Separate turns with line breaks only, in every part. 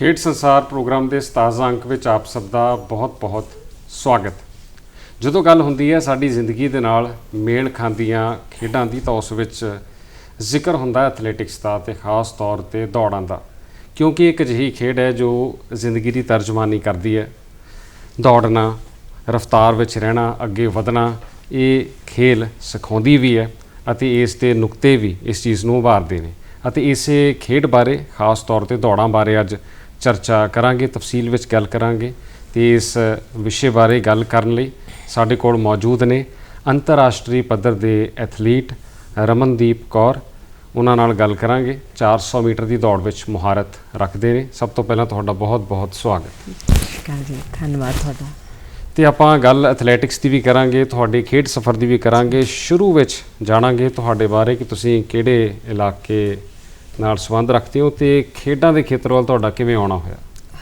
ਖੇਡ ਸੰਸਾਰ ਪ੍ਰੋਗਰਾਮ ਦੇ 17 ਅੰਕ ਵਿੱਚ ਆਪ ਸਭ ਦਾ ਬਹੁਤ-ਬਹੁਤ ਸਵਾਗਤ। ਜਦੋਂ ਗੱਲ ਹੁੰਦੀ ਹੈ ਸਾਡੀ ਜ਼ਿੰਦਗੀ ਦੇ ਨਾਲ ਮੇਲ ਖਾਂਦੀਆਂ ਖੇਡਾਂ ਦੀ ਤਾਂ ਉਸ ਵਿੱਚ ਜ਼ਿਕਰ ਹੁੰਦਾ ਹੈ ਐਥਲੈਟਿਕਸ ਦਾ ਤੇ ਖਾਸ ਤੌਰ ਤੇ ਦੌੜਾਂ ਦਾ। ਕਿਉਂਕਿ ਇੱਕ ਅਜਿਹੀ ਖੇਡ ਹੈ ਜੋ ਜ਼ਿੰਦਗੀ ਦੀ ਤਰਜਮਾਨੀ ਕਰਦੀ ਹੈ। ਦੌੜਨਾ, ਰਫ਼ਤਾਰ ਵਿੱਚ ਰਹਿਣਾ, ਅੱਗੇ ਵਧਣਾ, ਇਹ ਖੇਲ ਸਿਖਾਉਂਦੀ ਵੀ ਹੈ ਅਤੇ ਇਸ ਦੇ ਨੁਕਤੇ ਵੀ ਇਸ ਚੀਜ਼ ਨੂੰ ਉਭਾਰਦੇ ਨੇ। ਅਤੇ ਇਸੇ ਖੇਡ ਬਾਰੇ, ਖਾਸ ਤੌਰ ਤੇ ਦੌੜਾਂ ਬਾਰੇ ਅੱਜ ਚਰਚਾ ਕਰਾਂਗੇ ਤਫਸੀਲ ਵਿੱਚ ਗੱਲ ਕਰਾਂਗੇ ਤੇ ਇਸ ਵਿਸ਼ੇ ਬਾਰੇ ਗੱਲ ਕਰਨ ਲਈ ਸਾਡੇ ਕੋਲ ਮੌਜੂਦ ਨੇ ਅੰਤਰਰਾਸ਼ਟਰੀ ਪੱਧਰ ਦੇ ਐਥਲੀਟ ਰਮਨਦੀਪ ਕੌਰ। ਉਹਨਾਂ ਨਾਲ ਗੱਲ ਕਰਾਂਗੇ। 400 ਮੀਟਰ ਦੀ ਦੌੜ ਵਿੱਚ ਮੁਹਾਰਤ ਰੱਖਦੇ ਨੇ। ਸਭ ਤੋਂ ਪਹਿਲਾਂ ਤੁਹਾਡਾ ਬਹੁਤ-ਬਹੁਤ ਸਵਾਗਤ।
ਸ਼ੁਕਰੀਆ ਜੀ। ਧੰਨਵਾਦ ਤੁਹਾਡਾ।
ਤੇ ਆਪਾਂ ਗੱਲ ਐਥਲੈਟਿਕਸ ਦੀ ਵੀ ਕਰਾਂਗੇ ਤੁਹਾਡੇ ਖੇਡ ਸਫ਼ਰ ਦੀ ਵੀ ਕਰਾਂਗੇ। ਸ਼ੁਰੂ ਵਿੱਚ ਜਾਣਾਂਗੇ ਤੁਹਾਡੇ ਬਾਰੇ ਕਿ ਤੁਸੀਂ ਕਿਹੜੇ ਇਲਾਕੇ ਨਾਲ ਸੰਬੰਧ ਰੱਖਦੇ ਹੋ ਤੇ ਖੇਡਾਂ ਦੇ ਖੇਤਰ ਵੱਲ ਤੁਹਾਡਾ ਕਿਵੇਂ ਆਉਣਾ ਹੋਇਆ?